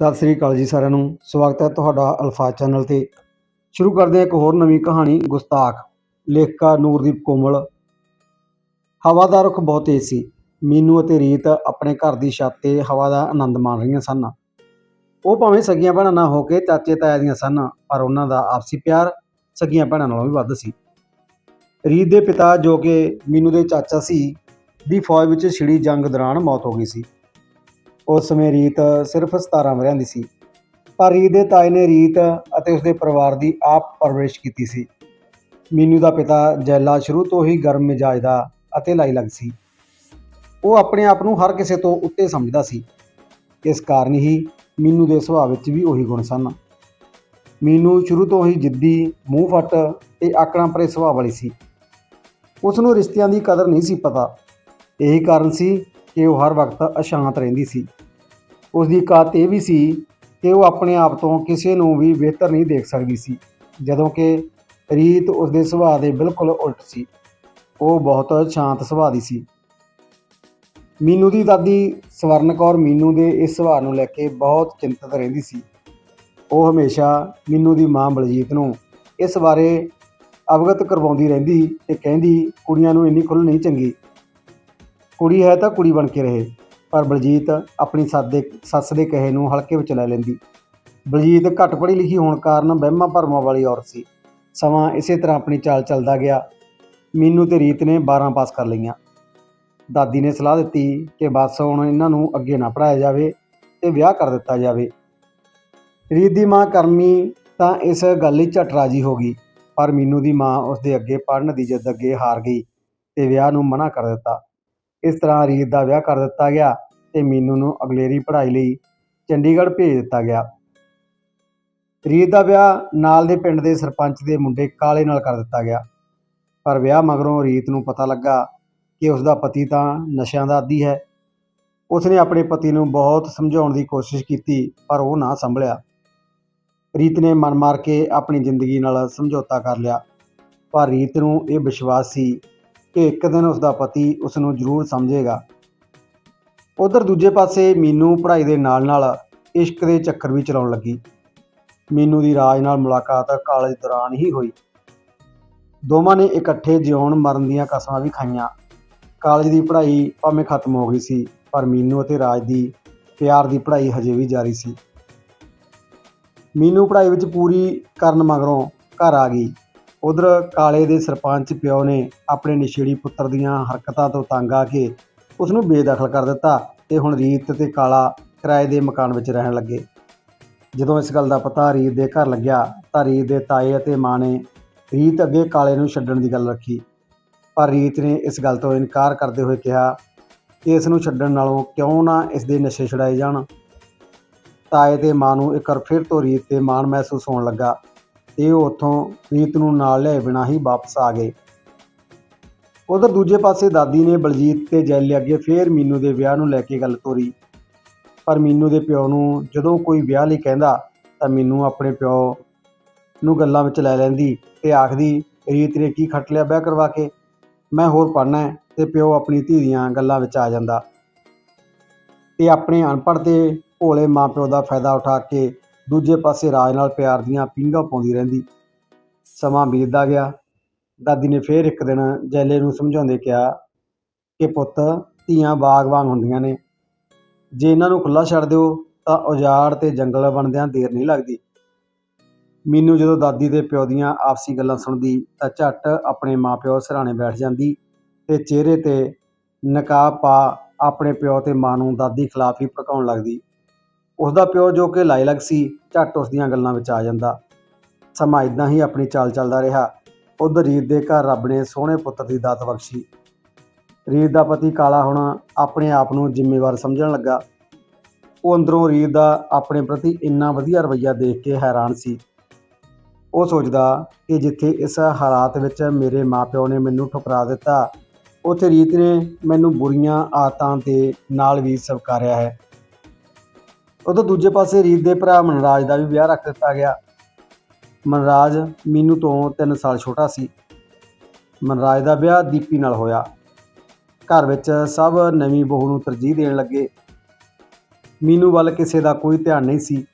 ਸਤਿ ਸ੍ਰੀ ਅਕਾਲ ਜੀ ਸਾਰਿਆਂ ਨੂੰ। ਸਵਾਗਤ ਹੈ ਤੁਹਾਡਾ ਅਲਫਾ ਚੈਨਲ ਤੇ। ਸ਼ੁਰੂ ਕਰਦੇ ਹਾਂ ਇੱਕ ਹੋਰ ਨਵੀਂ ਕਹਾਣੀ, ਗੁਸਤਾਖ, ਲੇਖਕਾ ਨੂਰਦੀਪ ਕੋਮਲ। ਹਵਾ ਦਾ ਰੁਖ ਬਹੁਤ ਤੇਜ਼ ਸੀ। ਮੀਨੂ ਅਤੇ ਰੀਤ ਆਪਣੇ ਘਰ ਦੀ ਛੱਤ ਤੇ ਹਵਾ ਦਾ ਆਨੰਦ ਮਾਣ ਰਹੀਆਂ ਸਨ। ਉਹ ਭਾਵੇਂ ਸਗੀਆਂ ਭੈਣਾਂ ਨਾ ਹੋ ਕੇ ਚਾਚੇ ਤਾਇਆ ਦੀਆਂ ਸਨ, ਪਰ ਉਹਨਾਂ ਦਾ ਆਪਸੀ ਪਿਆਰ ਸਗੀਆਂ ਭੈਣਾਂ ਨਾਲੋਂ ਵੀ ਵੱਧ ਸੀ। ਰੀਤ ਦੇ ਪਿਤਾ ਜੋ ਕਿ ਮੀਨੂ ਦੇ ਚਾਚਾ ਸੀ, ਦੀ ਫੌਜ ਵਿੱਚ ਛਿੜੀ ਜੰਗ ਦੌਰਾਨ ਮੌਤ ਹੋ ਗਈ ਸੀ। ਉਸ ਸਮੇਂ ਰੀਤ ਸਿਰਫ 17 ਵਰ੍ਹਿਆਂ ਦੀ ਸੀ। ਪਰ ਰੀਤ ਦੇ ਤਾਏ ਨੇ ਰੀਤ ਅਤੇ ਉਸਦੇ ਪਰਿਵਾਰ ਦੀ ਆਪ ਪਰਵਰਿਸ਼ ਕੀਤੀ ਸੀ। ਮੀਨੂ ਦਾ ਪਿਤਾ ਜੈਲਾ ਸ਼ੁਰੂ ਤੋਂ ਹੀ ਗਰਮ ਮਿਜਾਜ ਦਾ ਅਤੇ ਲਾਈਲਗ ਸੀ। ਉਹ ਆਪਣੇ ਆਪ ਨੂੰ ਹਰ ਕਿਸੇ ਤੋਂ ਉੱਤੇ ਸਮਝਦਾ ਸੀ। ਇਸ ਕਾਰਨ ਹੀ ਮੀਨੂ ਦੇ ਸੁਭਾਅ ਵਿੱਚ ਵੀ ਉਹੀ ਗੁਣ ਸਨ। ਮੀਨੂ ਸ਼ੁਰੂ ਤੋਂ ਹੀ ਜਿੱਦੀ, ਮੂੰਹ ਫੱਟ ਤੇ ਆਕੜਾਂ ਭਰੇ ਸੁਭਾਅ ਵਾਲੀ ਸੀ। ਉਸ ਨੂੰ ਰਿਸ਼ਤਿਆਂ ਦੀ ਕਦਰ ਨਹੀਂ ਸੀ ਪਤਾ। ਇਹੀ ਕਾਰਨ ਸੀ ਕਿ ਉਹ ਹਰ ਵਕਤ ਅਸ਼ਾਂਤ ਰਹਿੰਦੀ ਸੀ। ਉਸ ਦੀ ਇੱਕ ਇਹ ਵੀ ਸੀ ਕਿ ਉਹ ਆਪਣੇ ਆਪ ਤੋਂ ਕਿਸੇ ਨੂੰ ਵੀ ਬਿਹਤਰ ਨਹੀਂ ਦੇਖ ਸਕਦੀ ਸੀ, ਜਦੋਂ ਕਿ ਰੀਤ ਉਸ ਦੇ ਸੁਭਾਅ ਦੇ ਬਿਲਕੁਲ ਉਲਟ ਸੀ। ਉਹ ਬਹੁਤ ਸ਼ਾਂਤ ਸੁਭਾਅ ਦੀ ਸੀ। ਮੀਨੂ ਦੀ ਦਾਦੀ ਸਵਰਨ ਕੌਰ ਮੀਨੂ ਦੇ ਇਸ ਸੁਭਾਅ ਨੂੰ ਲੈ ਕੇ ਬਹੁਤ ਚਿੰਤਤ ਰਹਿੰਦੀ ਸੀ। ਉਹ ਹਮੇਸ਼ਾ ਮੀਨੂ ਦੀ ਮਾਂ ਬਲਜੀਤ ਨੂੰ ਇਸ ਬਾਰੇ ਅਵਗਤ ਕਰਵਾਉਂਦੀ ਰਹਿੰਦੀ ਤੇ ਕਹਿੰਦੀ, ਕੁੜੀਆਂ ਨੂੰ ਇੰਨੀ ਖੁੱਲ੍ਹ ਨਹੀਂ ਚੰਗੀ। ਕੁੜੀ ਹੈ ਤਾਂ ਕੁੜੀ ਬਣ ਕੇ ਰਹੇ। ਪਰ ਬਲਜੀਤ ਆਪਣੀ ਸੱਸ ਦੇ ਸੱਸ ਦੇ ਕਹੇ ਨੂੰ ਹਲਕੇ ਵਿੱਚ ਲੈ ਲੈਂਦੀ। ਬਲਜੀਤ ਘੱਟ ਪੜ੍ਹੀ ਲਿਖੀ ਹੋਣ ਕਾਰਨ ਵਹਿਮਾਂ ਭਰਮਾਂ ਵਾਲੀ ਔਰਤ ਸੀ। ਸਮਾਂ ਇਸੇ ਤਰ੍ਹਾਂ ਆਪਣੀ ਚਾਲ ਚੱਲਦਾ ਗਿਆ। ਮੀਨੂ ਤੇ ਰੀਤ ਨੇ 12 ਪਾਸ ਕਰ ਲਈਆਂ। ਦਾਦੀ ਨੇ ਸਲਾਹ ਦਿੱਤੀ ਕਿ ਬਸ ਹੁਣ ਇਹਨਾਂ ਨੂੰ ਅੱਗੇ ਨਾ ਪੜਾਇਆ ਜਾਵੇ ਤੇ ਵਿਆਹ ਕਰ ਦਿੱਤਾ ਜਾਵੇ। ਰੀਤ ਦੀ ਮਾਂ ਕਰਮੀ ਤਾਂ ਇਸ ਗੱਲ ਲਈ ਝਟ ਰਾਜੀ ਹੋ ਗਈ, ਪਰ ਮੀਨੂ ਦੀ ਮਾਂ ਉਸ ਦੇ ਅੱਗੇ ਪੜਨ ਦੀ ਜਿੱਦ ਅੱਗੇ ਹਾਰ ਗਈ ਤੇ ਵਿਆਹ ਨੂੰ ਮਨਾ ਕਰ ਦਿੱਤਾ। ਇਸ ਤਰ੍ਹਾਂ ਰੀਤ ਦਾ ਵਿਆਹ ਕਰ ਦਿੱਤਾ ਗਿਆ ਤੇ ਮੀਨੂ ਨੂੰ ਅਗਲੇਰੀ ਪੜ੍ਹਾਈ ਲਈ ਚੰਡੀਗੜ੍ਹ ਭੇਜ ਦਿੱਤਾ ਗਿਆ। ਰੀਤ ਦਾ ਵਿਆਹ ਨਾਲ ਦੇ ਪਿੰਡ ਦੇ ਸਰਪੰਚ ਦੇ ਮੁੰਡੇ ਕਾਲੇ ਨਾਲ ਕਰ ਦਿੱਤਾ ਗਿਆ। ਪਰ ਵਿਆਹ ਮਗਰੋਂ ਰੀਤ ਨੂੰ ਪਤਾ ਲੱਗਾ ਕਿ ਉਸ ਦਾ ਪਤੀ ਤਾਂ ਨਸ਼ਿਆਂ ਦਾ ਆਦੀ ਹੈ। ਉਸ ਨੇ ਆਪਣੇ ਪਤੀ ਨੂੰ ਬਹੁਤ ਸਮਝਾਉਣ ਦੀ ਕੋਸ਼ਿਸ਼ ਕੀਤੀ, ਪਰ ਉਹ ਨਾ ਸੰਭਲਿਆ। ਰੀਤ ਨੇ ਮਨ ਮਾਰ ਕੇ ਆਪਣੀ ਜ਼ਿੰਦਗੀ ਨਾਲ ਸਮਝੌਤਾ ਕਰ ਲਿਆ। ਪਰ ਰੀਤ ਨੂੰ ਇਹ ਵਿਸ਼ਵਾਸ ਸੀ ਕਿ ਇੱਕ ਦਿਨ ਉਸ ਦਾ ਪਤੀ ਉਸ ਨੂੰ ਜ਼ਰੂਰ ਸਮਝੇਗਾ। ਉਧਰ ਦੂਜੇ ਪਾਸੇ ਮੀਨੂ ਪੜ੍ਹਾਈ ਦੇ ਨਾਲ-ਨਾਲ ਇਸ਼ਕ ਦੇ ਚੱਕਰ ਵੀ ਚਲਾਉਣ ਲੱਗੀ। ਮੀਨੂ ਦੀ ਰਾਜ ਨਾਲ ਮੁਲਾਕਾਤ ਕਾਲਜ ਦੌਰਾਨ ਹੀ ਹੋਈ। ਦੋਵਾਂ ਨੇ ਇਕੱਠੇ ਜਿਉਣ ਮਰਨ ਦੀਆਂ ਕਸਮਾਂ ਵੀ ਖਾਈਆਂ। ਕਾਲਜ ਦੀ ਪੜ੍ਹਾਈ ਭਾਵੇਂ ਖਤਮ ਹੋ ਗਈ ਸੀ, ਪਰ ਮੀਨੂ ਅਤੇ ਰਾਜ ਦੀ ਪਿਆਰ ਦੀ ਪੜ੍ਹਾਈ ਹਜੇ ਵੀ ਜਾਰੀ ਸੀ। ਮੀਨੂ ਪੜ੍ਹਾਈ ਵਿੱਚ ਪੂਰੀ ਕਰਨ ਮਗਰੋਂ ਘਰ ਆ ਗਈ। ਉਧਰ ਕਾਲੇ ਦੇ ਸਰਪੰਚ ਪਿਓ ਨੇ ਆਪਣੇ ਨਸ਼ੇੜੀ ਪੁੱਤਰ ਦੀਆਂ ਹਰਕਤਾਂ ਤੋਂ ਤੰਗ ਆ ਕੇ ਉਸ ਨੂੰ ਬੇਦਖਲ ਕਰ ਦਿੱਤਾ ਤੇ ਹੁਣ ਰੀਤ ਤੇ ਕਾਲਾ ਕਿਰਾਏ ਦੇ ਮਕਾਨ ਵਿੱਚ ਰਹਿਣ ਲੱਗੇ। ਜਦੋਂ ਇਸ ਗੱਲ ਦਾ ਪਤਾ ਰੀਤ ਦੇ ਘਰ ਲੱਗਿਆ ਤਾਂ ਰੀਤ ਦੇ ਤਾਏ ਅਤੇ ਮਾਂ ਨੇ ਰੀਤ ਅੱਗੇ ਕਾਲੇ ਨੂੰ ਛੱਡਣ ਦੀ ਗੱਲ ਰੱਖੀ। ਪਰ ਰੀਤ ਨੇ ਇਸ ਗੱਲ ਤੋਂ ਇਨਕਾਰ ਕਰਦੇ ਹੋਏ ਕਿਹਾ ਕਿ ਇਸ ਨੂੰ ਛੱਡਣ ਨਾਲੋਂ ਕਿਉਂ ਨਾ ਇਸ ਦੇ ਨਸ਼ੇ ਛੁਡਾਏ ਜਾਣ? ਤਾਏ ਤੇ ਮਾਂ ਨੂੰ ਇੱਕ ਵਾਰ ਫਿਰ ਤੋਂ ਰੀਤ ਤੇ ਮਾਣ ਮਹਿਸੂਸ ਹੋਣ ਲੱਗਾ। ਤੇ ਉਹ ਉੱਥੋਂ ਰੀਤ ਨੂੰ ਨਾਲ ਲਿਆਏ ਬਿਨਾਂ ਹੀ ਵਾਪਸ ਆ ਗਏ। ਉਧਰ ਦੂਜੇ ਪਾਸੇ ਦਾਦੀ ਨੇ ਬਲਜੀਤ ਤੇ ਜੈਲੇ ਅੱਗੇ ਫੇਰ ਮੀਨੂ ਦੇ ਵਿਆਹ ਨੂੰ ਲੈ ਕੇ ਗੱਲ ਤੋਰੀ। ਪਰ ਮੀਨੂ ਦੇ ਪਿਓ ਨੂੰ ਜਦੋਂ ਕੋਈ ਵਿਆਹ ਲਈ ਕਹਿੰਦਾ, ਤਾਂ ਮੀਨੂ ਆਪਣੇ ਪਿਓ ਨੂੰ ਗੱਲਾਂ ਵਿੱਚ ਲੈ ਲੈਂਦੀ ਤੇ ਆਖਦੀ, ਰੀਤ ਨੇ ਕੀ ਖੱਟ ਲਿਆ ਵਿਆਹ ਕਰਵਾ ਕੇ? ਮੈਂ ਹੋਰ ਪੜ੍ਹਨਾ ਹੈ ਤੇ ਪਿਓ ਆਪਣੀ ਧੀ ਦੀਆਂ ਗੱਲਾਂ ਵਿੱਚ ਆ ਜਾਂਦਾ। ਤੇ ਆਪਣੇ ਅਨਪੜ੍ਹ ਤੇ ਭੋਲੇ ਮਾਪਿਓ ਦਾ ਫਾਇਦਾ ਉਠਾ ਕੇ ਦੂਜੇ ਪਾਸੇ ਰਾਜ ਨਾਲ ਪਿਆਰ ਦੀਆਂ ਪੀਂਘਾਂ ਪਾਉਂਦੀ ਰਹਿੰਦੀ। ਸਮਾਂ ਬੀਤਦਾ ਗਿਆ। ਦਾਦੀ ਨੇ ਫੇਰ ਇੱਕ ਦਿਨ ਜੈਲੇ ਨੂੰ ਸਮਝਾਉਂਦੇ ਕਿਹਾ ਕਿ ਪੁੱਤ, ਧੀਆਂ ਬਾਗ ਵਾਂਗ ਹੁੰਦੀਆਂ ਨੇ। ਜੇ ਇਹਨਾਂ ਨੂੰ ਖੁੱਲਾ ਛੱਡ ਦਿਓ, ਤਾਂ ਉਜਾੜ ਤੇ ਜੰਗਲ ਬਣਦਿਆਂ ਦੇਰ ਨਹੀਂ ਲੱਗਦੀ। ਮੈਨੂੰ ਜਦੋਂ ਦਾਦੀ ਦੇ ਪਿਓ ਦੀਆਂ ਆਪਸੀ ਗੱਲਾਂ ਸੁਣਦੀ, ਤਾਂ ਝੱਟ ਆਪਣੇ ਮਾਪਿਓ ਸਿਰਹਾਣੇ ਬੈਠ ਜਾਂਦੀ ਤੇ ਚਿਹਰੇ ਤੇ ਨਕਾਬ ਪਾ ਆਪਣੇ ਪਿਓ ਤੇ ਮਾਂ ਨੂੰ ਦਾਦੀ ਖਿਲਾਫ ਹੀ ਭੜਕਾਉਣ ਲੱਗਦੀ। ਉਸ ਦਾ ਪਿਓ ਜੋ ਕਿ ਲਾਇਲਗ ਸੀ, ਝੱਟ ਉਸ ਦੀਆਂ ਗੱਲਾਂ ਵਿੱਚ ਆ ਜਾਂਦਾ। ਸਮਾਂ ਇਦਾਂ ਹੀ ਆਪਣੀ ਚਾਲ ਚੱਲਦਾ ਰਿਹਾ। ਉਧਰ ਰੀਤ ਦੇ ਘਰ ਰੱਬ ਨੇ ਸੋਹਣੇ ਪੁੱਤਰ ਦੀ ਦਾਤ ਬਖਸ਼ੀ। ਰੀਤ ਦਾ ਪਤੀ ਕਾਲਾ ਹੁਣ ਆਪਣੇ ਆਪ ਨੂੰ ਜ਼ਿੰਮੇਵਾਰ ਸਮਝਣ ਲੱਗਾ। ਉਹ ਅੰਦਰੋਂ ਰੀਤ ਦਾ ਆਪਣੇ ਪ੍ਰਤੀ ਇੰਨਾ ਵਧੀਆ ਰਵੱਈਆ ਦੇਖ ਕੇ ਹੈਰਾਨ ਸੀ। ਉਹ ਸੋਚਦਾ ਕਿ ਜਿੱਥੇ ਇਸ ਹਾਲਾਤ ਵਿੱਚ ਮੇਰੇ ਮਾਪਿਓ ਨੇ ਮੈਨੂੰ ਠੁਕਰਾ ਦਿੱਤਾ, ਉੱਥੇ ਰੀਤ ਨੇ ਮੈਨੂੰ ਬੁਰੀਆਂ ਆਦਤਾਂ ਦੇ ਨਾਲ ਵੀ ਸਵਕਾਰਿਆ ਹੈ। ਉਦੋਂ ਦੂਜੇ ਪਾਸੇ ਰੀਤ ਦੇ ਭਰਾ ਮਨਰਾਜ ਦਾ ਵੀ ਵਿਆਹ ਰੱਖ ਦਿੱਤਾ ਗਿਆ। ਮਨਰਾਜ ਮੀਨੂ ਤੋਂ 3 ਸਾਲ ਛੋਟਾ ਸੀ। ਮਨਰਾਜ ਦਾ ਵਿਆਹ ਦੀਪੀ ਨਾਲ ਹੋਇਆ। ਘਰ ਵਿੱਚ ਸਭ ਨਵੀਂ ਬਹੂ ਨੂੰ ਤਰਜੀਹ ਦੇਣ ਲੱਗੇ। ਮੀਨੂ ਵੱਲ ਕਿਸੇ ਦਾ ਕੋਈ ਧਿਆਨ ਨਹੀਂ ਸੀ।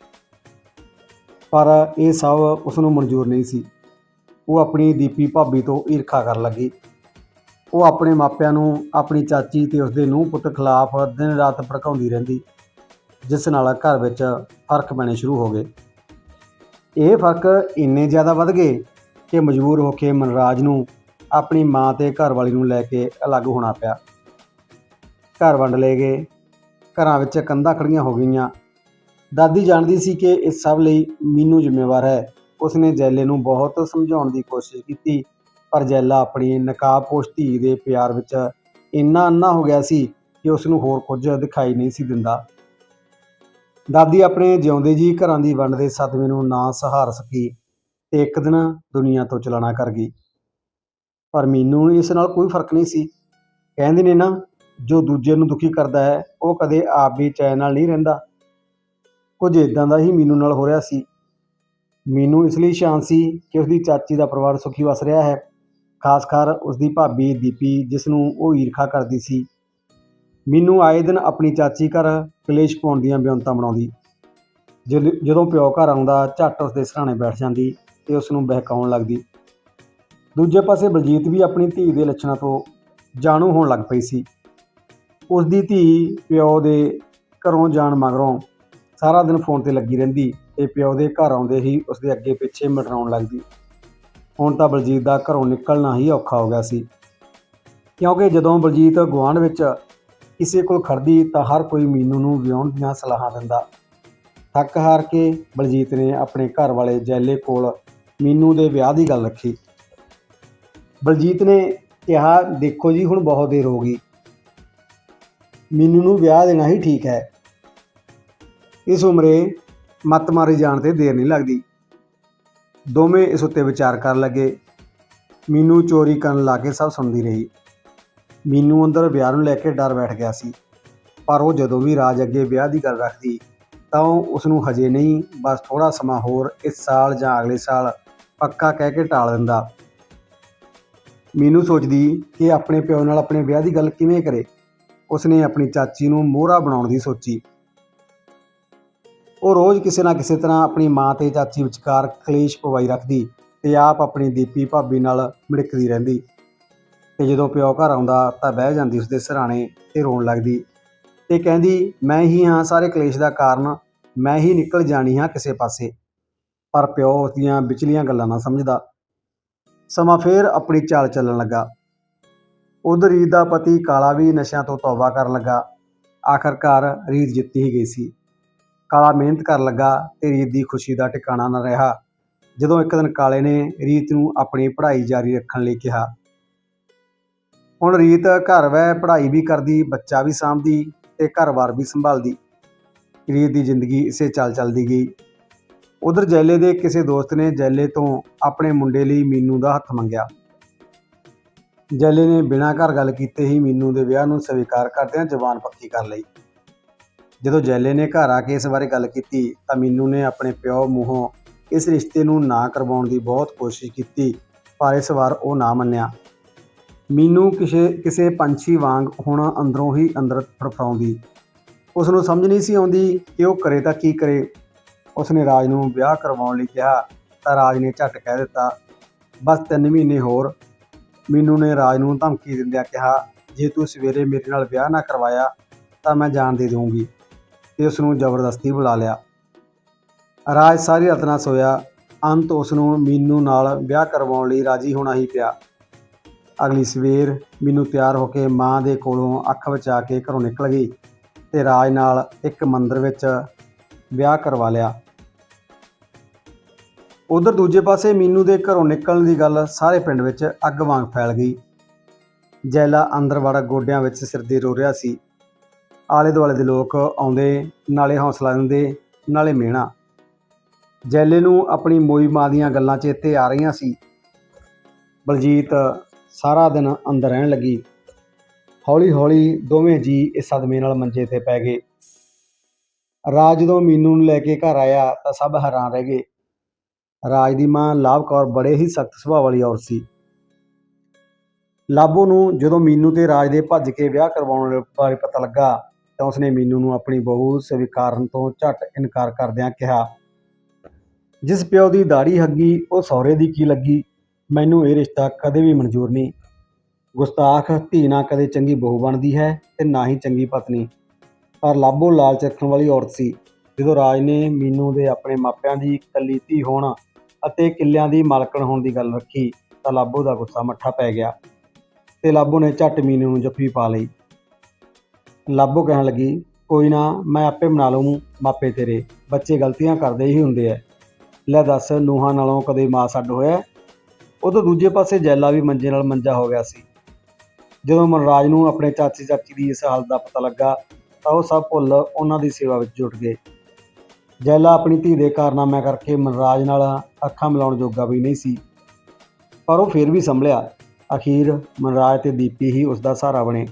ਪਰ ਇਹ ਸਭ ਉਸ ਨੂੰ ਮਨਜ਼ੂਰ ਨਹੀਂ ਸੀ। ਉਹ ਆਪਣੀ ਦੀਪੀ ਭਾਬੀ ਤੋਂ ਈਰਖਾ ਕਰਨ ਲੱਗੀ। ਉਹ ਆਪਣੇ ਮਾਪਿਆਂ ਨੂੰ, ਆਪਣੀ ਚਾਚੀ ਤੇ ਉਸਦੇ ਨੂੰਹ ਪੁੱਤ ਖਿਲਾਫ ਦਿਨ ਰਾਤ ਭੜਕਾਉਂਦੀ ਰਹਿੰਦੀ। ਜਿਸ ਨਾਲ ਘਰ ਵਿੱਚ ਫ਼ਰਕ ਪੈਣੇ ਸ਼ੁਰੂ ਹੋ ਗਏ। ਇਹ ਫ਼ਰਕ ਇੰਨੇ ਜ਼ਿਆਦਾ ਵੱਧ ਗਏ ਕਿ ਮਜਬੂਰ ਹੋ ਕੇ ਮਨਰਾਜ ਨੂੰ ਆਪਣੀ ਮਾਂ ਤੇ ਘਰਵਾਲੀ ਨੂੰ ਲੈ ਕੇ ਅਲੱਗ ਹੋਣਾ ਪਿਆ। ਘਰ ਵੰਡ ਲਏ ਗਏ। ਘਰਾਂ ਵਿੱਚ ਕੰਧਾਂ ਖੜੀਆਂ ਹੋ ਗਈਆਂ। ਦਾਦੀ ਜਾਣਦੀ ਸੀ ਕਿ ਇਸ ਸਭ ਲਈ ਮੀਨੂ ਜ਼ਿੰਮੇਵਾਰ ਹੈ। ਉਸਨੇ ਜੈਲੇ ਨੂੰ ਬਹੁਤ ਸਮਝਾਉਣ ਦੀ ਕੋਸ਼ਿਸ਼ ਕੀਤੀ, ਪਰ ਜੈਲਾ ਆਪਣੀ ਨਕਾਬਪੋਸ਼ ਧੀ ਦੇ ਪਿਆਰ ਵਿੱਚ ਇੰਨਾ ਅੰਨਾ ਹੋ ਗਿਆ ਸੀ ਕਿ ਉਸ ਨੂੰ ਹੋਰ ਕੁਝ ਦਿਖਾਈ ਨਹੀਂ ਸੀ ਦਿੰਦਾ। ਦਾਦੀ ਆਪਣੇ ਜਿਉਂਦੇ ਜੀ ਘਰਾਂ ਦੀ ਵੰਡ ਦੇ ਸਦਮੇ ਨੂੰ ਨਾ ਸਹਾਰ ਸਕੀ ਤੇ ਇੱਕ ਦਿਨ ਦੁਨੀਆ ਤੋਂ ਚਲਾਣਾ ਕਰ ਗਈ। ਪਰ ਮੈਨੂੰ ਇਸ ਨਾਲ ਕੋਈ ਫ਼ਰਕ ਨਹੀਂ ਸੀ। ਕਹਿੰਦੇ ਨੇ ਨਾ, ਜੋ ਦੂਜੇ ਨੂੰ ਦੁਖੀ ਕਰਦਾ ਹੈ, ਉਹ ਕਦੇ ਆਪ ਵੀ ਚੈਨ ਨਾਲ ਨਹੀਂ ਰਹਿੰਦਾ। ਕੁਝ ਇਦਾਂ ਦਾ ਹੀ ਮੀਨੂ ਨਾਲ ਹੋ ਰਿਹਾ ਸੀ। ਮੀਨੂ ਇਸ ਲਈ ਸ਼ਾਂਤ ਸੀ ਕਿ ਉਸਦੀ ਚਾਚੀ ਦਾ ਪਰਿਵਾਰ ਸੁਖੀ ਵਸ ਰਿਹਾ ਹੈ। ਖਾਸ ਕਰ ਉਸਦੀ ਭਾਬੀ ਦੀਪੀ, ਜਿਸ ਨੂੰ ਉਹ ਈਰਖਾ ਕਰਦੀ ਸੀ। ਮੈਨੂੰ ਆਏ ਦਿਨ ਆਪਣੀ ਚਾਚੀ ਘਰ ਕਲੇਸ਼ ਪਾਉਣ ਦੀਆਂ ਬਿਉਂਤਾਂ ਬਣਾਉਂਦੀ। ਜਦ- ਜਦੋਂ ਪਿਓ ਘਰ ਆਉਂਦਾ, ਝੱਟ ਉਸਦੇ ਸਰਾਣੇ ਬੈਠ ਜਾਂਦੀ ਤੇ ਉਸ ਨੂੰ ਬਹਿਕਾਉਣ ਲੱਗਦੀ। ਦੂਜੇ ਪਾਸੇ ਬਲਜੀਤ ਵੀ ਆਪਣੀ ਧੀ ਦੇ ਲੱਛਣਾਂ ਤੋਂ ਜਾਣੂ ਹੋਣ ਲੱਗ ਪਈ ਸੀ। ਉਸ ਦੀ ਧੀ ਪਿਓ ਦੇ ਘਰੋਂ ਜਾਣ ਮਗਰੋਂ ਸਾਰਾ ਦਿਨ ਫੋਨ ਤੇ ਲੱਗੀ ਰਹਿੰਦੀ ਤੇ ਪਿਓ ਦੇ ਘਰ ਆਉਂਦੇ ਹੀ ਉਸ ਦੇ ਅੱਗੇ ਪਿੱਛੇ ਮਟਰਾਉਣ ਲੱਗਦੀ। ਹੁਣ ਤਾਂ ਬਲਜੀਤ ਦਾ ਘਰੋਂ ਨਿਕਲਣਾ ਹੀ ਔਖਾ ਹੋ ਗਿਆ ਸੀ। ਕਿਉਂਕਿ ਜਦੋਂ ਬਲਜੀਤ ਗੁਆਂਢ ਵਿੱਚ ਕਿਸੇ ਕੋਲ ਖੜਦੀ ਤਾਂ ਹਰ ਕੋਈ ਮੀਨੂ ਨੂੰ ਵਿਆਹੁਣ ਦੀਆਂ ਸਲਾਹਾਂ ਦਿੰਦਾ। ਥੱਕ ਹਾਰ ਕੇ ਬਲਜੀਤ ਨੇ ਆਪਣੇ ਘਰ ਵਾਲੇ ਜੈਲੇ ਕੋਲ ਮੀਨੂ ਦੇ ਵਿਆਹ ਦੀ ਗੱਲ ਰੱਖੀ। ਬਲਜੀਤ ਨੇ ਕਿਹਾ, ਦੇਖੋ ਜੀ, ਹੁਣ ਬਹੁਤ ਦੇਰ ਹੋ ਗਈ। ਮੀਨੂ ਨੂੰ ਵਿਆਹ ਦੇਣਾ ਹੀ ਠੀਕ ਹੈ। ਇਸ ਉਮਰੇ ਮੱਤ ਮਾਰੀ ਜਾਣ ਤੇ ਦੇਰ ਨਹੀਂ ਲੱਗਦੀ। ਦੋਵੇਂ ਇਸ ਉੱਤੇ ਵਿਚਾਰ ਕਰਨ ਲੱਗੇ। ਮੀਨੂ ਚੋਰੀ ਕਰਨ ਲਾ ਕੇ ਸਭ ਸੁਣਦੀ ਰਹੀ। ਮੈਨੂੰ ਅੰਦਰ ਵਿਆਹ ਨੂੰ ਲੈ ਕੇ ਡਰ ਬੈਠ ਗਿਆ ਸੀ। ਪਰ ਉਹ ਜਦੋਂ ਵੀ ਰਾਜ ਅੱਗੇ ਵਿਆਹ ਦੀ ਗੱਲ ਰੱਖਦੀ, ਤਾਂ ਉਹ ਉਸ ਨੂੰ ਹਜੇ ਨਹੀਂ, ਬਸ ਥੋੜ੍ਹਾ ਸਮਾਂ ਹੋਰ, ਇਸ ਸਾਲ ਜਾਂ ਅਗਲੇ ਸਾਲ ਪੱਕਾ ਕਹਿ ਕੇ ਟਾਲ ਦਿੰਦਾ। ਮੈਨੂੰ ਸੋਚਦੀ ਕਿ ਆਪਣੇ ਪਿਓ ਨਾਲ ਆਪਣੇ ਵਿਆਹ ਦੀ ਗੱਲ ਕਿਵੇਂ ਕਰੇ। ਉਸਨੇ ਆਪਣੀ ਚਾਚੀ ਨੂੰ ਮੋਹਰਾ ਬਣਾਉਣ ਦੀ ਸੋਚੀ। ਉਹ ਰੋਜ਼ ਕਿਸੇ ਨਾ ਕਿਸੇ ਤਰ੍ਹਾਂ ਆਪਣੀ ਮਾਂ ਤੇ ਚਾਚੀ ਵਿਚਕਾਰ ਕਲੇਸ਼ ਪਵਾਈ ਰੱਖਦੀ ਤੇ ਆਪ ਆਪਣੀ ਦੀਪੀ ਭਾਬੀ ਨਾਲ ਮਿੜਕਦੀ ਰਹਿੰਦੀ। ਤੇ ਜਦੋਂ ਪਿਓ ਘਰ ਆਉਂਦਾ ਤਾਂ ਬਹਿ ਜਾਂਦੀ ਉਸਦੇ ਸਿਰਹਾਣੇ ਤੇ ਰੋਣ ਲੱਗਦੀ ਤੇ ਕਹਿੰਦੀ, ਮੈਂ ਹੀ ਹਾਂ, ਸਾਰੇ ਕਲੇਸ਼ ਦਾ ਕਾਰਨ। ਮੈਂ ਹੀ ਨਿਕਲ ਜਾਣੀ ਹਾਂ ਕਿਸੇ ਪਾਸੇ। ਪਰ ਪਿਓ ਉਸਦੀਆਂ ਵਿਚਲੀਆਂ ਗੱਲਾਂ ਨਾ ਸਮਝਦਾ। ਸਮਾਂ ਫੇਰ ਆਪਣੀ ਚਾਲ ਚੱਲਣ ਲੱਗਾ। ਉਧਰ ਰੀਤ ਦਾ ਪਤੀ ਕਾਲਾ ਵੀ ਨਸ਼ਿਆਂ ਤੋਂ ਤੌਬਾ ਕਰਨ ਲੱਗਾ। ਆਖਰਕਾਰ ਰੀਤ ਜਿੱਤੀ ਹੀ ਗਈ ਸੀ। ਕਾਲਾ ਮਿਹਨਤ ਕਰਨ ਲੱਗਾ ਤੇ ਰੀਤ ਦੀ ਖੁਸ਼ੀ ਦਾ ਟਿਕਾਣਾ ਨਾ ਰਿਹਾ। ਜਦੋਂ ਇੱਕ ਦਿਨ ਕਾਲੇ ਨੇ ਰੀਤ ਨੂੰ ਆਪਣੀ ਪੜ੍ਹਾਈ ਜਾਰੀ ਰੱਖਣ ਲਈ ਕਿਹਾ ਹੁਣ ਰੀਤ ਘਰ ਵੈ ਪੜ੍ਹਾਈ ਵੀ ਕਰਦੀ, ਬੱਚਾ ਵੀ ਸਾਂਭਦੀ ਤੇ ਘਰ-ਬਾਰ ਵੀ ਸੰਭਾਲਦੀ। ਰੀਤ ਦੀ ਜ਼ਿੰਦਗੀ ਇਸੇ ਚੱਲ ਚੱਲਦੀ ਗਈ। ਉਧਰ ਜੈਲੇ ਦੇ ਕਿਸੇ ਦੋਸਤ ਨੇ ਜੈਲੇ ਤੋਂ ਆਪਣੇ ਮੁੰਡੇ ਲਈ ਮੀਨੂ ਦਾ ਹੱਥ ਮੰਗਿਆ। ਜੈਲੇ ਨੇ ਬਿਨਾਂ ਘਰ ਗੱਲ ਕੀਤੇ ਹੀ ਮੀਨੂ ਦੇ ਵਿਆਹ ਨੂੰ ਸਵੀਕਾਰ ਕਰਦਿਆਂ ਜ਼ਬਾਨ ਪੱਕੀ ਕਰ ਲਈ। ਜਦੋਂ ਜੈਲੇ ਨੇ ਘਰ ਆ ਕੇ ਇਸ ਬਾਰੇ ਗੱਲ ਕੀਤੀ ਤਾਂ ਮੀਨੂ ਨੇ ਆਪਣੇ ਪਿਓ ਮੂੰਹੋਂ ਇਸ ਰਿਸ਼ਤੇ ਨੂੰ ਨਾ ਕਰਵਾਉਣ ਦੀ ਬਹੁਤ ਕੋਸ਼ਿਸ਼ ਕੀਤੀ, ਪਰ ਇਸ ਵਾਰ ਉਹ ਨਾ ਮੰਨਿਆ। ਮੀਨੂ ਕਿਸੇ ਕਿਸੇ ਪੰਛੀ ਵਾਂਗ ਹੁਣ ਅੰਦਰੋਂ ਹੀ ਅੰਦਰ ਫੜਫੜਾਉਂਦੀ। ਉਸ ਨੂੰ ਸਮਝ ਨਹੀਂ ਸੀ ਆਉਂਦੀ ਕਿ ਉਹ ਕਰੇ ਤਾਂ ਕੀ ਕਰੇ। ਉਸ ਨੇ ਰਾਜ ਨੂੰ ਵਿਆਹ ਕਰਵਾਉਣ ਲਈ ਕਿਹਾ, ਤਾਂ ਰਾਜ ਨੇ ਝੱਟ ਕਹਿ ਦਿੱਤਾ, ਬਸ ਤਿੰਨ ਮਹੀਨੇ ਹੋਰ। ਮੀਨੂ ਨੇ ਰਾਜ ਨੂੰ ਧਮਕੀ ਦਿੰਦਿਆਂ ਕਿਹਾ, ਜੇ ਤੂੰ ਸਵੇਰੇ ਮੇਰੇ ਨਾਲ ਵਿਆਹ ਨਾ ਕਰਵਾਇਆ, ਤਾਂ ਮੈਂ ਜਾਨ ਦੇ ਦਊਂਗੀ। ਤੇ ਉਸ ਨੂੰ ਜ਼ਬਰਦਸਤੀ ਬੁਲਾ ਲਿਆ। ਰਾਜ ਸਾਰੀ ਰਾਤ ਨਾ ਸੋਇਆ। ਅੰਤ ਉਸ ਨੂੰ ਮੀਨੂ ਨਾਲ ਵਿਆਹ ਕਰਵਾਉਣ ਲਈ ਰਾਜੀ ਹੋਣਾ ਹੀ ਪਿਆ। ਅਗਲੀ ਸਵੇਰ ਮੈਨੂੰ ਤਿਆਰ ਹੋ ਕੇ ਮਾਂ ਦੇ ਕੋਲੋਂ ਅੱਖ ਬਚਾ ਕੇ ਘਰੋਂ ਨਿਕਲ ਗਈ ਤੇ ਰਾਜ ਨਾਲ ਇੱਕ ਮੰਦਰ ਵਿੱਚ ਵਿਆਹ ਕਰਵਾ ਲਿਆ। ਉਧਰ ਦੂਜੇ ਪਾਸੇ ਮੀਨੂ ਦੇ ਘਰੋਂ ਨਿਕਲਣ ਦੀ ਗੱਲ ਸਾਰੇ ਪਿੰਡ ਵਿੱਚ ਅੱਗ ਵਾਂਗ ਫੈਲ ਗਈ। ਜੈਲਾ ਅੰਦਰ ਵੜ ਗੋਡਿਆਂ ਵਿੱਚ ਸਿਰ ਦੇ ਰੋ ਰਿਹਾ ਸੀ। ਆਲੇ ਦੁਆਲੇ ਦੇ ਲੋਕ ਆਉਂਦੇ, ਨਾਲੇ ਹੌਸਲਾ ਦਿੰਦੇ, ਨਾਲੇ ਮਿਹਣਾ। ਜੈਲੇ ਨੂੰ ਆਪਣੀ ਮੋਈ ਮਾਂ ਦੀਆਂ ਗੱਲਾਂ ਚੇਤੇ ਆ ਰਹੀਆਂ ਸੀ। ਬਲਜੀਤ ਸਾਰਾ ਦਿਨ ਅੰਦਰ ਰਹਿਣ ਲੱਗੀ। ਹੌਲੀ ਹੌਲੀ ਦੋਵੇਂ ਜੀ ਇਸ ਸਦਮੇ ਨਾਲ ਮੰਜੇ ਤੇ ਪੈ ਗਏ। ਰਾਜ ਜਦੋਂ ਮੀਨੂ ਨੂੰ ਲੈ ਕੇ ਘਰ ਆਇਆ ਤਾਂ ਸਭ ਹੈਰਾਨ ਰਹਿ ਗਏ। ਰਾਜ ਦੀ ਮਾਂ ਲਾਭ ਕੌਰ ਬੜੇ ਹੀ ਸਖਤ ਸੁਭਾਅ ਵਾਲੀ ਔਰਤ ਸੀ। ਲਾਬੋ ਨੂੰ ਜਦੋਂ ਮੀਨੂ ਤੇ ਰਾਜ ਦੇ ਭੱਜ ਕੇ ਵਿਆਹ ਕਰਵਾਉਣ ਬਾਰੇ ਪਤਾ ਲੱਗਾ ਤਾਂ ਉਸਨੇ ਮੀਨੂ ਨੂੰ ਆਪਣੀ ਬਹੂ ਸਵੀਕਾਰਨ ਤੋਂ ਝੱਟ ਇਨਕਾਰ ਕਰਦਿਆਂ ਕਿਹਾ, ਜਿਸ ਪਿਓ ਦੀ ਦਾੜੀ ਹੱਗੀ, ਉਹ ਸਹੁਰੇ ਦੀ ਕੀ ਲੱਗੀ? ਮੈਨੂੰ ਇਹ ਰਿਸ਼ਤਾ ਕਦੇ ਵੀ ਮਨਜ਼ੂਰ ਨਹੀਂ। ਗੁਸਤਾਖ ਧੀ ਨਾ ਕਦੇ ਚੰਗੀ ਬਹੂ ਬਣਦੀ ਹੈ ਤੇ ਨਾ ਹੀ ਚੰਗੀ ਪਤਨੀ। ਪਰ ਲਾਬੋ ਲਾਲਚ ਰੱਖਣ ਵਾਲੀ ਔਰਤ ਸੀ। ਜਦੋਂ ਰਾਜ ਨੇ ਮੀਨੂ ਦੇ ਆਪਣੇ ਮਾਪਿਆਂ ਦੀ ਇਕੱਲੀ ਧੀ ਹੋਣ ਅਤੇ ਕਿੱਲਿਆਂ ਦੀ ਮਾਲਕਣ ਹੋਣ ਦੀ ਗੱਲ ਰੱਖੀ, ਤਾਂ ਲਾਬੋ ਦਾ ਗੁੱਸਾ ਮੱਠਾ ਪੈ ਗਿਆ ਤੇ ਲਾਬੋ ਨੇ ਝੱਟ ਮੀਨੂ ਨੂੰ ਜੱਫੀ ਪਾ ਲਈ। ਲਾਬੋ ਕਹਿਣ ਲੱਗੀ, ਕੋਈ ਨਾ, ਮੈਂ ਆਪੇ ਬਣਾ ਲਵਾਂ ਮਾਪੇ ਤੇਰੇ। ਬੱਚੇ ਗਲਤੀਆਂ ਕਰਦੇ ਹੀ ਹੁੰਦੇ ਐ। ਲੈ ਦੱਸ, ਨੂਹਾਂ ਨਾਲੋਂ ਕਦੇ ਮਾਂ ਛੱਡ ਹੋਇਆ? ਉਦੋਂ ਦੂਜੇ ਪਾਸੇ ਜੈਲਾ ਵੀ ਮੰਜੇ ਨਾਲ ਮੰਜਾ ਹੋ ਗਿਆ ਸੀ। ਜਦੋਂ ਮਨਰਾਜ ਨੂੰ ਆਪਣੇ ਚਾਚੀ ਚਾਚੀ ਦੀ ਇਸ ਹਾਲਤ ਦਾ ਪਤਾ ਲੱਗਾ, ਤਾਂ ਉਹ ਸਭ ਭੁੱਲ ਉਹਨਾਂ ਦੀ ਸੇਵਾ ਵਿੱਚ ਜੁਟ ਗਏ। ਜੈਲਾ ਆਪਣੀ ਧੀ ਦੇ ਕਾਰਨਾਮਿਆਂ ਕਰਕੇ ਮਨਰਾਜ ਨਾਲ ਅੱਖਾਂ ਮਿਲਾਉਣ ਜੋਗਾ ਵੀ ਨਹੀਂ ਸੀ। ਪਰ ਉਹ ਫਿਰ ਵੀ ਸੰਭਲਿਆ। ਅਖੀਰ ਮਨਰਾਜ ਤੇ ਦੀਪੀ ਹੀ ਉਸ ਦਾ ਸਹਾਰਾ ਬਣੇ।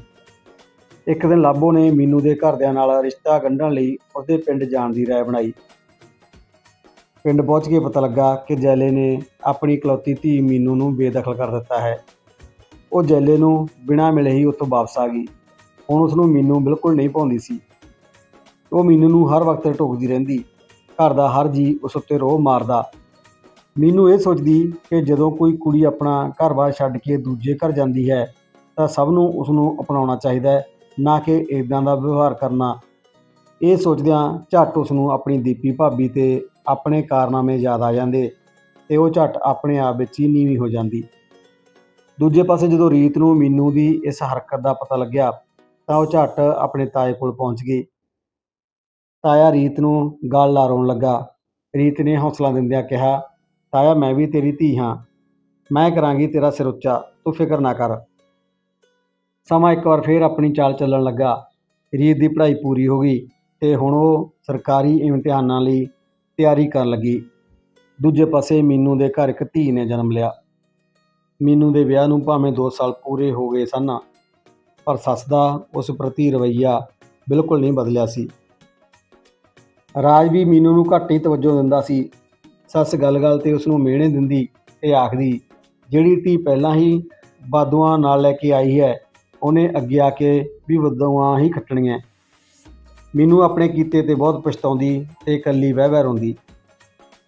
ਇੱਕ ਦਿਨ ਲਾਬੋ ਨੇ ਮੀਨੂ ਦੇ ਘਰਦਿਆਂ ਨਾਲ ਰਿਸ਼ਤਾ ਗੰਢਣ ਲਈ ਉਸਦੇ ਪਿੰਡ ਜਾਣ ਦੀ ਰਾਏ ਬਣਾਈ। ਪਿੰਡ ਪਹੁੰਚ ਕੇ ਪਤਾ ਲੱਗਾ ਕਿ ਜੈਲੇ ਨੇ ਆਪਣੀ ਇਕਲੌਤੀ ਧੀ ਮੀਨੂ ਨੂੰ ਬੇਦਖਲ ਕਰ ਦਿੱਤਾ ਹੈ। ਉਹ ਜੈਲੇ ਨੂੰ ਬਿਨਾਂ ਮਿਲੇ ਹੀ ਉੱਥੋਂ ਵਾਪਸ ਆ ਗਈ। ਹੁਣ ਉਸ ਨੂੰ ਮੀਨੂ ਬਿਲਕੁਲ ਨਹੀਂ ਪਾਉਂਦੀ ਸੀ। ਉਹ ਮੀਨੂ ਨੂੰ ਹਰ ਵਕਤ ਟੋਕਦੀ ਰਹਿੰਦੀ। ਘਰ ਦਾ ਹਰ ਜੀ ਉਸ ਉੱਤੇ ਰੋਹ ਮਾਰਦਾ। ਮੀਨੂ ਇਹ ਸੋਚਦੀ ਕਿ ਜਦੋਂ ਕੋਈ ਕੁੜੀ ਆਪਣਾ ਘਰ-ਬਾਰ ਛੱਡ ਕੇ ਦੂਜੇ ਘਰ ਜਾਂਦੀ ਹੈ, ਤਾਂ ਸਭ ਨੂੰ ਉਸ ਨੂੰ ਅਪਣਾਉਣਾ ਚਾਹੀਦਾ ਹੈ, ਨਾ ਕਿ ਇਦਾਂ ਦਾ ਵਿਵਹਾਰ ਕਰਨਾ। ਇਹ ਸੋਚਦਿਆਂ ਝੱਟ ਉਸ ਨੂੰ ਆਪਣੀ ਦੀਪੀ ਭਾਬੀ ਤੇ ਆਪਣੇ ਕਾਰਨਾਮੇ ਯਾਦ ਆ ਜਾਂਦੇ ਤੇ ਉਹ ਝੱਟ ਆਪਣੇ ਆਪ ਵਿੱਚ ਹੀ ਨੀਵੀਂ ਹੋ ਜਾਂਦੀ। ਦੂਜੇ ਪਾਸੇ ਜਦੋਂ ਰੀਤ ਨੂੰ ਮੀਨੂ ਦੀ ਇਸ ਹਰਕਤ ਦਾ ਪਤਾ ਲੱਗਿਆ ਤਾਂ ਉਹ ਝੱਟ ਆਪਣੇ ਤਾਏ ਕੋਲ ਪਹੁੰਚ ਗਈ। ਤਾਇਆ ਰੀਤ ਨੂੰ ਗਲ ਲਾ ਰੋਣ ਲੱਗਾ। ਰੀਤ ਨੇ ਹੌਸਲਾ ਦਿੰਦਿਆਂ ਕਿਹਾ, ਤਾਇਆ, ਮੈਂ ਵੀ ਤੇਰੀ ਧੀ ਹਾਂ। ਮੈਂ ਕਰਾਂਗੀ ਤੇਰਾ ਸਿਰ ਉੱਚਾ। ਤੂੰ ਫਿਕਰ ਨਾ ਕਰ। ਸਮਾਂ ਇੱਕ ਵਾਰ ਫੇਰ ਆਪਣੀ ਚਾਲ ਚੱਲਣ ਲੱਗਾ। ਰੀਤ ਦੀ ਪੜ੍ਹਾਈ ਪੂਰੀ ਹੋ ਗਈ ਤੇ ਹੁਣ ਉਹ ਸਰਕਾਰੀ ਇਮਤਿਹਾਨਾਂ ਲਈ ਤਿਆਰੀ ਕਰਨ ਲੱਗੀ। ਦੂਜੇ ਪਾਸੇ ਮੀਨੂ ਦੇ ਘਰ ਇੱਕ ਧੀ ਨੇ ਜਨਮ ਲਿਆ। ਮੀਨੂ ਦੇ ਵਿਆਹ ਨੂੰ ਭਾਵੇਂ 2 ਸਾਲ ਪੂਰੇ ਹੋ ਗਏ ਸਨ, ਪਰ ਸੱਸ ਦਾ ਉਸ ਪ੍ਰਤੀ ਰਵੱਈਆ ਬਿਲਕੁਲ ਨਹੀਂ ਬਦਲਿਆ ਸੀ। ਰਾਜ ਵੀ ਮੀਨੂ ਨੂੰ ਘੱਟ ਹੀ ਤਵੱਜੋ ਦਿੰਦਾ ਸੀ। ਸੱਸ ਗੱਲ-ਗੱਲ ਤੇ ਉਸ ਨੂੰ ਮਿਹਣੇ ਦਿੰਦੀ ਤੇ ਆਖਦੀ, ਜਿਹੜੀ ਧੀ ਪਹਿਲਾਂ ਹੀ ਬਾਦੂਆਂ ਨਾਲ ਲੈ ਕੇ ਆਈ ਹੈ, ਉਹਨੇ ਅੱਗੇ ਆ ਕੇ ਵੀ ਬਦੂਆਂ ਹੀ ਖੱਟਣੀਆਂ। ਮੈਨੂੰ ਆਪਣੇ ਕੀਤੇ ਤੇ ਬਹੁਤ ਪਛਤਾਉਂਦੀ ਤੇ ਇਕੱਲੀ ਵਹਿ ਵਹਿ ਰੋਂਦੀ।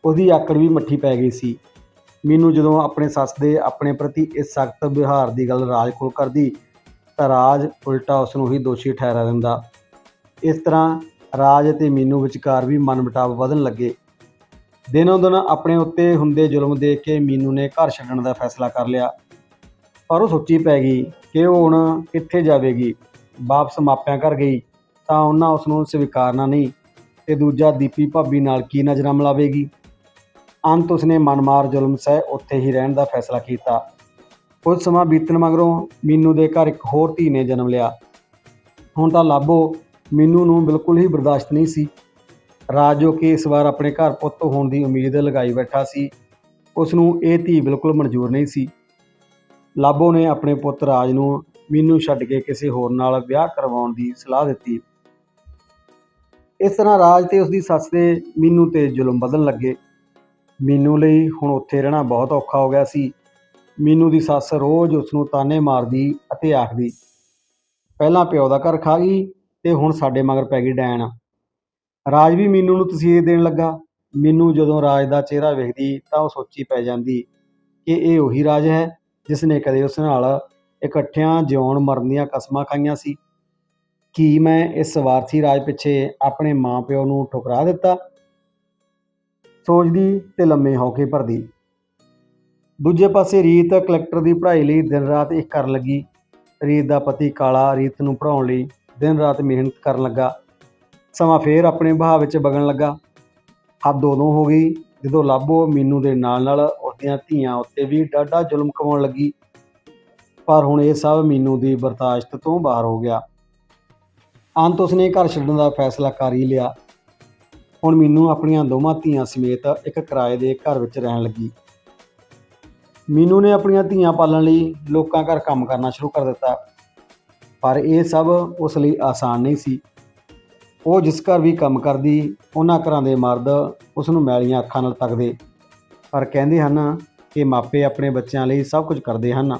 ਉਹਦੀ ਆਕੜ ਵੀ ਮੱਠੀ ਪੈ ਗਈ ਸੀ। ਮੈਨੂੰ ਜਦੋਂ ਆਪਣੇ ਸੱਸ ਦੇ ਆਪਣੇ ਪ੍ਰਤੀ ਇਸ ਸਖਤ ਵਿਹਾਰ ਦੀ ਗੱਲ ਰਾਜ ਕੋਲ ਕਰਦੀ, ਤਾਂ ਰਾਜ ਉਲਟਾ ਉਸ ਨੂੰ ਹੀ ਦੋਸ਼ੀ ਠਹਿਰਾ ਦਿੰਦਾ। ਇਸ ਤਰ੍ਹਾਂ ਰਾਜ ਅਤੇ ਮੀਨੂ ਵਿਚਕਾਰ ਵੀ ਮਨਮੁਟਾਵ ਵਧਣ ਲੱਗੇ। ਦਿਨੋਂ ਦਿਨ ਆਪਣੇ ਉੱਤੇ ਹੁੰਦੇ ਜ਼ੁਲਮ ਦੇਖ ਕੇ ਮੀਨੂ ਨੇ ਘਰ ਛੱਡਣ ਦਾ ਫੈਸਲਾ ਕਰ ਲਿਆ। ਪਰ ਉਹ ਸੋਚੀ ਪੈ ਗਈ ਕਿ ਉਹ ਹੁਣ ਕਿੱਥੇ ਜਾਵੇਗੀ, ਵਾਪਸ ਮਾਪਿਆਂ ਘਰ ਗਈ। ਤਾਂ ਉਹਨਾਂ ਉਸ ਨੂੰ ਸਵੀਕਾਰਨਾ ਨਹੀਂ। ਤੇ ਦੂਜਾ ਦੀਪੀ ਭਾਬੀ ਨਾਲ ਕੀ ਨਜ਼ਰਾਂ ਮਿਲਾਵੇਗੀ ਅੰਤ ਉਸਨੇ ਮਨਮਾਰ ਜ਼ੁਲਮ ਸਹਿ ਉੱਥੇ ਹੀ ਰਹਿਣ ਦਾ ਫੈਸਲਾ ਕੀਤਾ। ਕੁਝ ਸਮਾਂ ਬੀਤਣ ਮਗਰੋਂ ਮੀਨੂ ਦੇ ਘਰ ਇੱਕ ਹੋਰ ਧੀ ਨੇ ਜਨਮ ਲਿਆ। ਹੁਣ ਤਾਂ ਲਾਬੋ ਮੀਨੂ ਨੂੰ ਬਿਲਕੁਲ ਹੀ ਬਰਦਾਸ਼ਤ ਨਹੀਂ ਸੀ। ਰਾਜ ਜੋ ਕਿ ਇਸ ਵਾਰ ਆਪਣੇ ਘਰ ਪੁੱਤ ਹੋਣ ਦੀ ਉਮੀਦ ਲਗਾਈ ਬੈਠਾ ਸੀ ਉਸ ਨੂੰ ਇਹ ਧੀ ਬਿਲਕੁਲ ਮਨਜ਼ੂਰ ਨਹੀਂ ਸੀ। ਲਾਬੋ ਨੇ ਆਪਣੇ ਪੁੱਤ ਰਾਜ ਨੂੰ ਮੀਨੂ ਛੱਡ ਕੇ ਕਿਸੇ ਹੋਰ ਨਾਲ ਵਿਆਹ ਕਰਵਾਉਣ ਦੀ ਸਲਾਹ ਦਿੱਤੀ। ਇਸ ਤਰ੍ਹਾਂ ਰਾਜ ਤੇ ਉਸ ਦੀ ਸੱਸ ਦੇ ਮੀਨੂ ਤੇ ਜ਼ੁਲਮ ਵਧਣ ਲੱਗੇ। ਮੀਨੂ ਲਈ ਹੁਣ ਉੱਥੇ ਰਹਿਣਾ ਬਹੁਤ ਔਖਾ ਹੋ ਗਿਆ ਸੀ। ਮੀਨੂ ਦੀ ਸੱਸ ਰੋਜ਼ ਉਸ ਨੂੰ ਤਾਨੇ ਮਾਰਦੀ ਅਤੇ ਆਖਦੀ, ਪਹਿਲਾਂ ਪਿਓ ਦਾ ਘਰ ਖਾ ਗਈ ਤੇ ਹੁਣ ਸਾਡੇ ਮਗਰ ਪੈ ਗਈ ਡੈਣ। ਰਾਜ ਵੀ ਮੀਨੂ ਨੂੰ ਤਸੀਹੇ ਦੇਣ ਲੱਗਾ। ਮੀਨੂ ਜਦੋਂ ਰਾਜ ਦਾ ਚਿਹਰਾ ਵੇਖਦੀ ਤਾਂ ਉਹ ਸੋਚੀ ਪੈ ਜਾਂਦੀ ਕਿ ਇਹ ਉਹੀ ਰਾਜ ਹੈ ਜਿਸ ਨੇ ਕਦੇ ਉਸ ਨਾਲ ਇਕੱਠਿਆਂ ਜਿਉਣ ਮਰਨ ਦੀਆਂ ਕਸਮਾਂ ਖਾਈਆਂ ਸੀ। ਕੀ ਮੈਂ ਇਸ ਸਵਾਰਥੀ ਰਾਜ ਪਿੱਛੇ ਆਪਣੇ ਮਾਂ-ਪਿਓ ਨੂੰ ਠੁਕਰਾ ਦਿੱਤਾ? ਸੋਚਦੀ ਤੇ ਲੰਮੇ ਹੋ ਕੇ ਭਰਦੀ। ਦੂਜੇ ਪਾਸੇ ਰੀਤ ਕਲੈਕਟਰ ਦੀ ਪੜ੍ਹਾਈ ਲਈ ਦਿਨ ਰਾਤ ਇੱਕ ਕਰਨ ਲੱਗੀ। ਰੀਤ ਦਾ ਪਤੀ ਕਾਲਾ ਰੀਤ ਨੂੰ ਪੜ੍ਹਾਉਣ ਲਈ ਦਿਨ ਰਾਤ ਮਿਹਨਤ ਕਰਨ ਲੱਗਾ। ਸਮਾਂ ਫੇਰ ਆਪਣੇ ਵਹਾਅ ਵਿੱਚ ਵਗਣ ਲੱਗਾ। ਹੱਦ ਉਦੋਂ ਹੋ ਗਈ ਜਦੋਂ ਲਾਬੋ ਮੀਨੂ ਦੇ ਨਾਲ ਨਾਲ ਉਸਦੀਆਂ ਧੀਆਂ ਉੱਤੇ ਵੀ ਡਾਢਾ ਜ਼ੁਲਮ ਕਮਾਉਣ ਲੱਗੀ। ਪਰ ਹੁਣ ਇਹ ਸਭ ਮੀਨੂ ਦੀ ਬਰਦਾਸ਼ਤ ਤੋਂ ਬਾਹਰ ਹੋ ਗਿਆ। ਅੰਤ ਉਸਨੇ ਘਰ ਛੱਡਣ ਦਾ ਫੈਸਲਾ ਕਰ ਹੀ ਲਿਆ। ਹੁਣ ਮੈਨੂੰ ਆਪਣੀਆਂ ਦੋਵਾਂ ਧੀਆਂ ਸਮੇਤ ਇੱਕ ਕਿਰਾਏ ਦੇ ਘਰ ਵਿੱਚ ਰਹਿਣ ਲੱਗੀ। ਮੀਨੂ ਨੇ ਆਪਣੀਆਂ ਧੀਆਂ ਪਾਲਣ ਲਈ ਲੋਕਾਂ ਘਰ ਕੰਮ ਕਰਨਾ ਸ਼ੁਰੂ ਕਰ ਦਿੱਤਾ। ਪਰ ਇਹ ਸਭ ਉਸ ਲਈ ਆਸਾਨ ਨਹੀਂ ਸੀ। ਉਹ ਜਿਸ ਘਰ ਵੀ ਕੰਮ ਕਰਦੀ, ਉਹਨਾਂ ਘਰਾਂ ਦੇ ਮਰਦ ਉਸ ਨੂੰ ਮੈਲੀਆਂ ਅੱਖਾਂ ਨਾਲ ਤੱਕਦੇ। ਪਰ ਕਹਿੰਦੇ ਹਨ ਕਿ ਮਾਪੇ ਆਪਣੇ ਬੱਚਿਆਂ ਲਈ ਸਭ ਕੁਝ ਕਰਦੇ ਹਨ।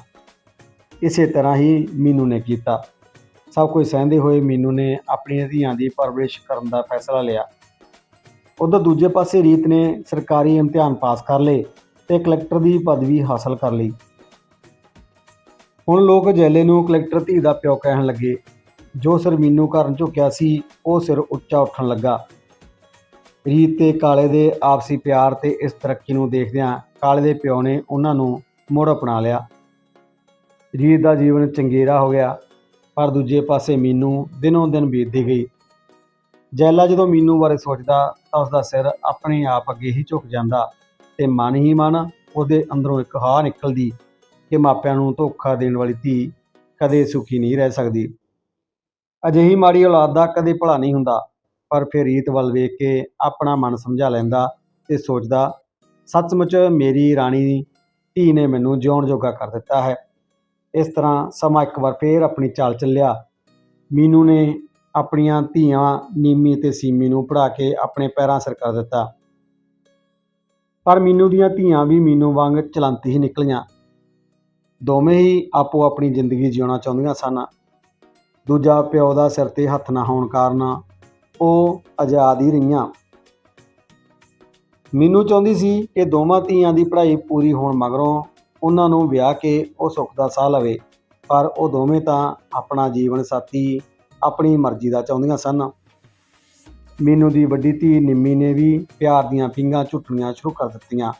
ਇਸੇ ਤਰ੍ਹਾਂ ਹੀ ਮੀਨੂ ਨੇ ਕੀਤਾ। ਸਭ ਕੁਝ ਸਹਿੰਦੇ ਹੋਏ ਮੀਨੂ ਨੇ ਆਪਣੀਆਂ ਧੀਆਂ ਦੀ ਪਰਵਰਿਸ਼ ਕਰਨ ਦਾ ਫੈਸਲਾ ਲਿਆ। ਉਧਰ ਦੂਜੇ ਪਾਸੇ ਰੀਤ ਨੇ ਸਰਕਾਰੀ ਇਮਤਿਹਾਨ ਪਾਸ ਕਰ ਲਏ ਤੇ ਕਲੈਕਟਰ ਦੀ ਪਦਵੀ ਹਾਸਲ ਕਰ ਲਈ। ਹੁਣ ਲੋਕ ਜੈਲੇ ਨੂੰ ਕਲੈਕਟਰ ਧੀ ਦਾ ਪਿਓ ਕਹਿਣ ਲੱਗੇ। ਜੋ ਸਿਰ ਮੀਨੂ ਘਰਨ ਝੁਕਿਆ ਸੀ, ਉਹ ਸਿਰ ਉੱਚਾ ਉੱਠਣ ਲੱਗਾ। ਰੀਤ ਤੇ ਕਾਲੇ ਦੇ ਆਪਸੀ ਪਿਆਰ ਤੇ ਇਸ ਤਰੱਕੀ ਨੂੰ ਦੇਖਦਿਆਂ ਕਾਲੇ ਦੇ ਪਿਓ ਨੇ ਉਹਨਾਂ ਨੂੰ ਮੁੜ ਅਪਣਾ ਲਿਆ। ਰੀਤ ਦਾ ਜੀਵਨ ਚੰਗੇਰਾ ਹੋ ਗਿਆ। ਪਰ ਦੂਜੇ ਪਾਸੇ ਮੀਨੂ ਦਿਨੋਂ ਦਿਨ ਬੀਤਦੀ ਗਈ। ਜੈਲਾ ਜਦੋਂ ਮੀਨੂ ਬਾਰੇ ਸੋਚਦਾ ਤਾਂ ਉਸ ਦਾ ਸਿਰ ਆਪਣੇ ਆਪ ਅੱਗੇ ਹੀ ਝੁਕ ਜਾਂਦਾ ਤੇ ਮਨ ਹੀ ਮਨ ਉਹਦੇ ਅੰਦਰੋਂ ਇੱਕ ਹਾਂ ਨਿਕਲਦੀ ਕਿ ਮਾਪਿਆਂ ਨੂੰ ਧੋਖਾ ਦੇਣ ਵਾਲੀ ਧੀ ਕਦੇ ਸੁਖੀ ਨਹੀਂ ਰਹਿ ਸਕਦੀ। ਅਜਿਹੀ ਮਾੜੀ ਔਲਾਦ ਦਾ ਕਦੇ ਭਲਾ ਨਹੀਂ ਹੁੰਦਾ, ਪਰ ਫਿਰ ਰੀਤ ਵੱਲ ਵੇਖ ਕੇ ਆਪਣਾ ਮਨ ਸਮਝਾ ਲੈਂਦਾ ਤੇ ਸੋਚਦਾ, ਸੱਚਮੁੱਚ ਮੇਰੀ ਰਾਣੀ ਧੀ ਨੇ ਮੈਨੂੰ ਜਿਉਣ ਜੋਗਾ ਕਰ ਦਿੱਤਾ ਹੈ। ਇਸ ਤਰ੍ਹਾਂ ਸਮਾਂ ਇੱਕ ਵਾਰ ਫੇਰ ਆਪਣੀ ਚਾਲ ਚੱਲਿਆ। ਮੀਨੂ ਨੇ ਆਪਣੀਆਂ ਧੀਆਂ ਨੀਮੀ ਤੇ ਸੀਮੀ ਨੂੰ ਪੜਾ ਕੇ ਆਪਣੇ ਪੈਰਾਂ ਸਿਰ ਕਰ ਦਿੱਤਾ। ਪਰ ਮੀਨੂ ਦੀਆਂ ਧੀਆਂ ਵੀ ਮੀਨੂ ਵਾਂਗ ਚਲੰਤੀ ਹੀ ਨਿਕਲੀਆਂ। ਦੋਵੇਂ ਹੀ ਆਪੋ ਆਪਣੀ ਜ਼ਿੰਦਗੀ ਜਿਉਣਾ ਚਾਹੁੰਦੀਆਂ ਸਨ। ਦੂਜਾ ਪਿਓ ਦਾ ਸਿਰ ਤੇ ਹੱਥ ਨਾ ਹੋਣ ਕਾਰਨ ਉਹ ਆਜ਼ਾਦ ਹੀ ਰਹੀਆਂ। ਮੀਨੂ ਚਾਹੁੰਦੀ ਸੀ ਕਿ ਦੋਵਾਂ ਧੀਆਂ ਦੀ ਪੜ੍ਹਾਈ ਪੂਰੀ ਹੋਣ ਮਗਰੋਂ ਉਹਨਾਂ ਨੂੰ ਵਿਆਹ ਕੇ ਉਹ ਸੁੱਖ ਦਾ ਸਾਹ ਲਵੇ, ਪਰ ਉਹ ਦੋਵੇਂ ਤਾਂ ਆਪਣਾ ਜੀਵਨ ਸਾਥੀ ਆਪਣੀ ਮਰਜ਼ੀ ਦਾ ਚਾਹੁੰਦੀਆਂ ਸਨ। ਮੀਨੂ ਦੀ ਵੱਡੀ ਧੀ ਨਿੰਮੀ ਨੇ ਵੀ ਪਿਆਰ ਦੀਆਂ ਪਿੰਗਾਂ ਝੁੱਟਣੀਆਂ ਸ਼ੁਰੂ ਕਰ ਦਿੱਤੀਆਂ।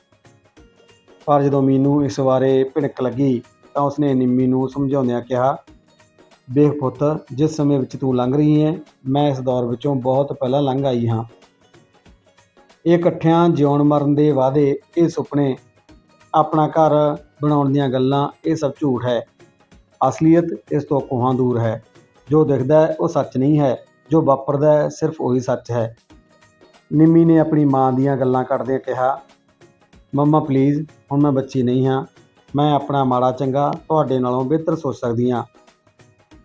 ਪਰ ਜਦੋਂ ਮੀਨੂ ਇਸ ਬਾਰੇ ਭਿਣਕ ਲੱਗੀ, ਤਾਂ ਉਸਨੇ ਨਿੰਮੀ ਨੂੰ ਸਮਝਾਉਂਦਿਆਂ ਕਿਹਾ, ਵੇਖ ਪੁੱਤ, ਜਿਸ ਸਮੇਂ ਵਿੱਚ ਤੂੰ ਲੰਘ ਰਹੀ ਹੈ ਮੈਂ ਇਸ ਦੌਰ ਵਿੱਚੋਂ ਬਹੁਤ ਪਹਿਲਾਂ ਲੰਘ ਆਈ ਹਾਂ। ਇਹ ਇਕੱਠਿਆਂ ਜਿਉਣ ਮਰਨ ਦੇ ਵਾਅਦੇ, ਇਹ ਸੁਪਨੇ ਆਪਣਾ ਘਰ ਬਣਾਉਣ ਦੀਆਂ ਗੱਲਾਂ, ਇਹ ਸਭ ਝੂਠ ਹੈ। ਅਸਲੀਅਤ ਇਸ ਤੋਂ ਕੋਹਾਂ ਦੂਰ ਹੈ। ਜੋ ਦਿਖਦਾ ਉਹ ਸੱਚ ਨਹੀਂ ਹੈ। ਜੋ ਵਾਪਰਦਾ ਹੈ, ਸਿਰਫ ਉਹੀ ਸੱਚ ਹੈ। ਨਿੰਮੀ ਨੇ ਆਪਣੀ ਮਾਂ ਦੀਆਂ ਗੱਲਾਂ ਕੱਢਦਿਆਂ ਕਿਹਾ, ਮੰਮਾ ਪਲੀਜ਼ ਹੁਣ ਮੈਂ ਬੱਚੀ ਨਹੀਂ ਹਾਂ। ਮੈਂ ਆਪਣਾ ਮਾੜਾ ਚੰਗਾ ਤੁਹਾਡੇ ਨਾਲੋਂ ਬਿਹਤਰ ਸੋਚ ਸਕਦੀ ਹਾਂ।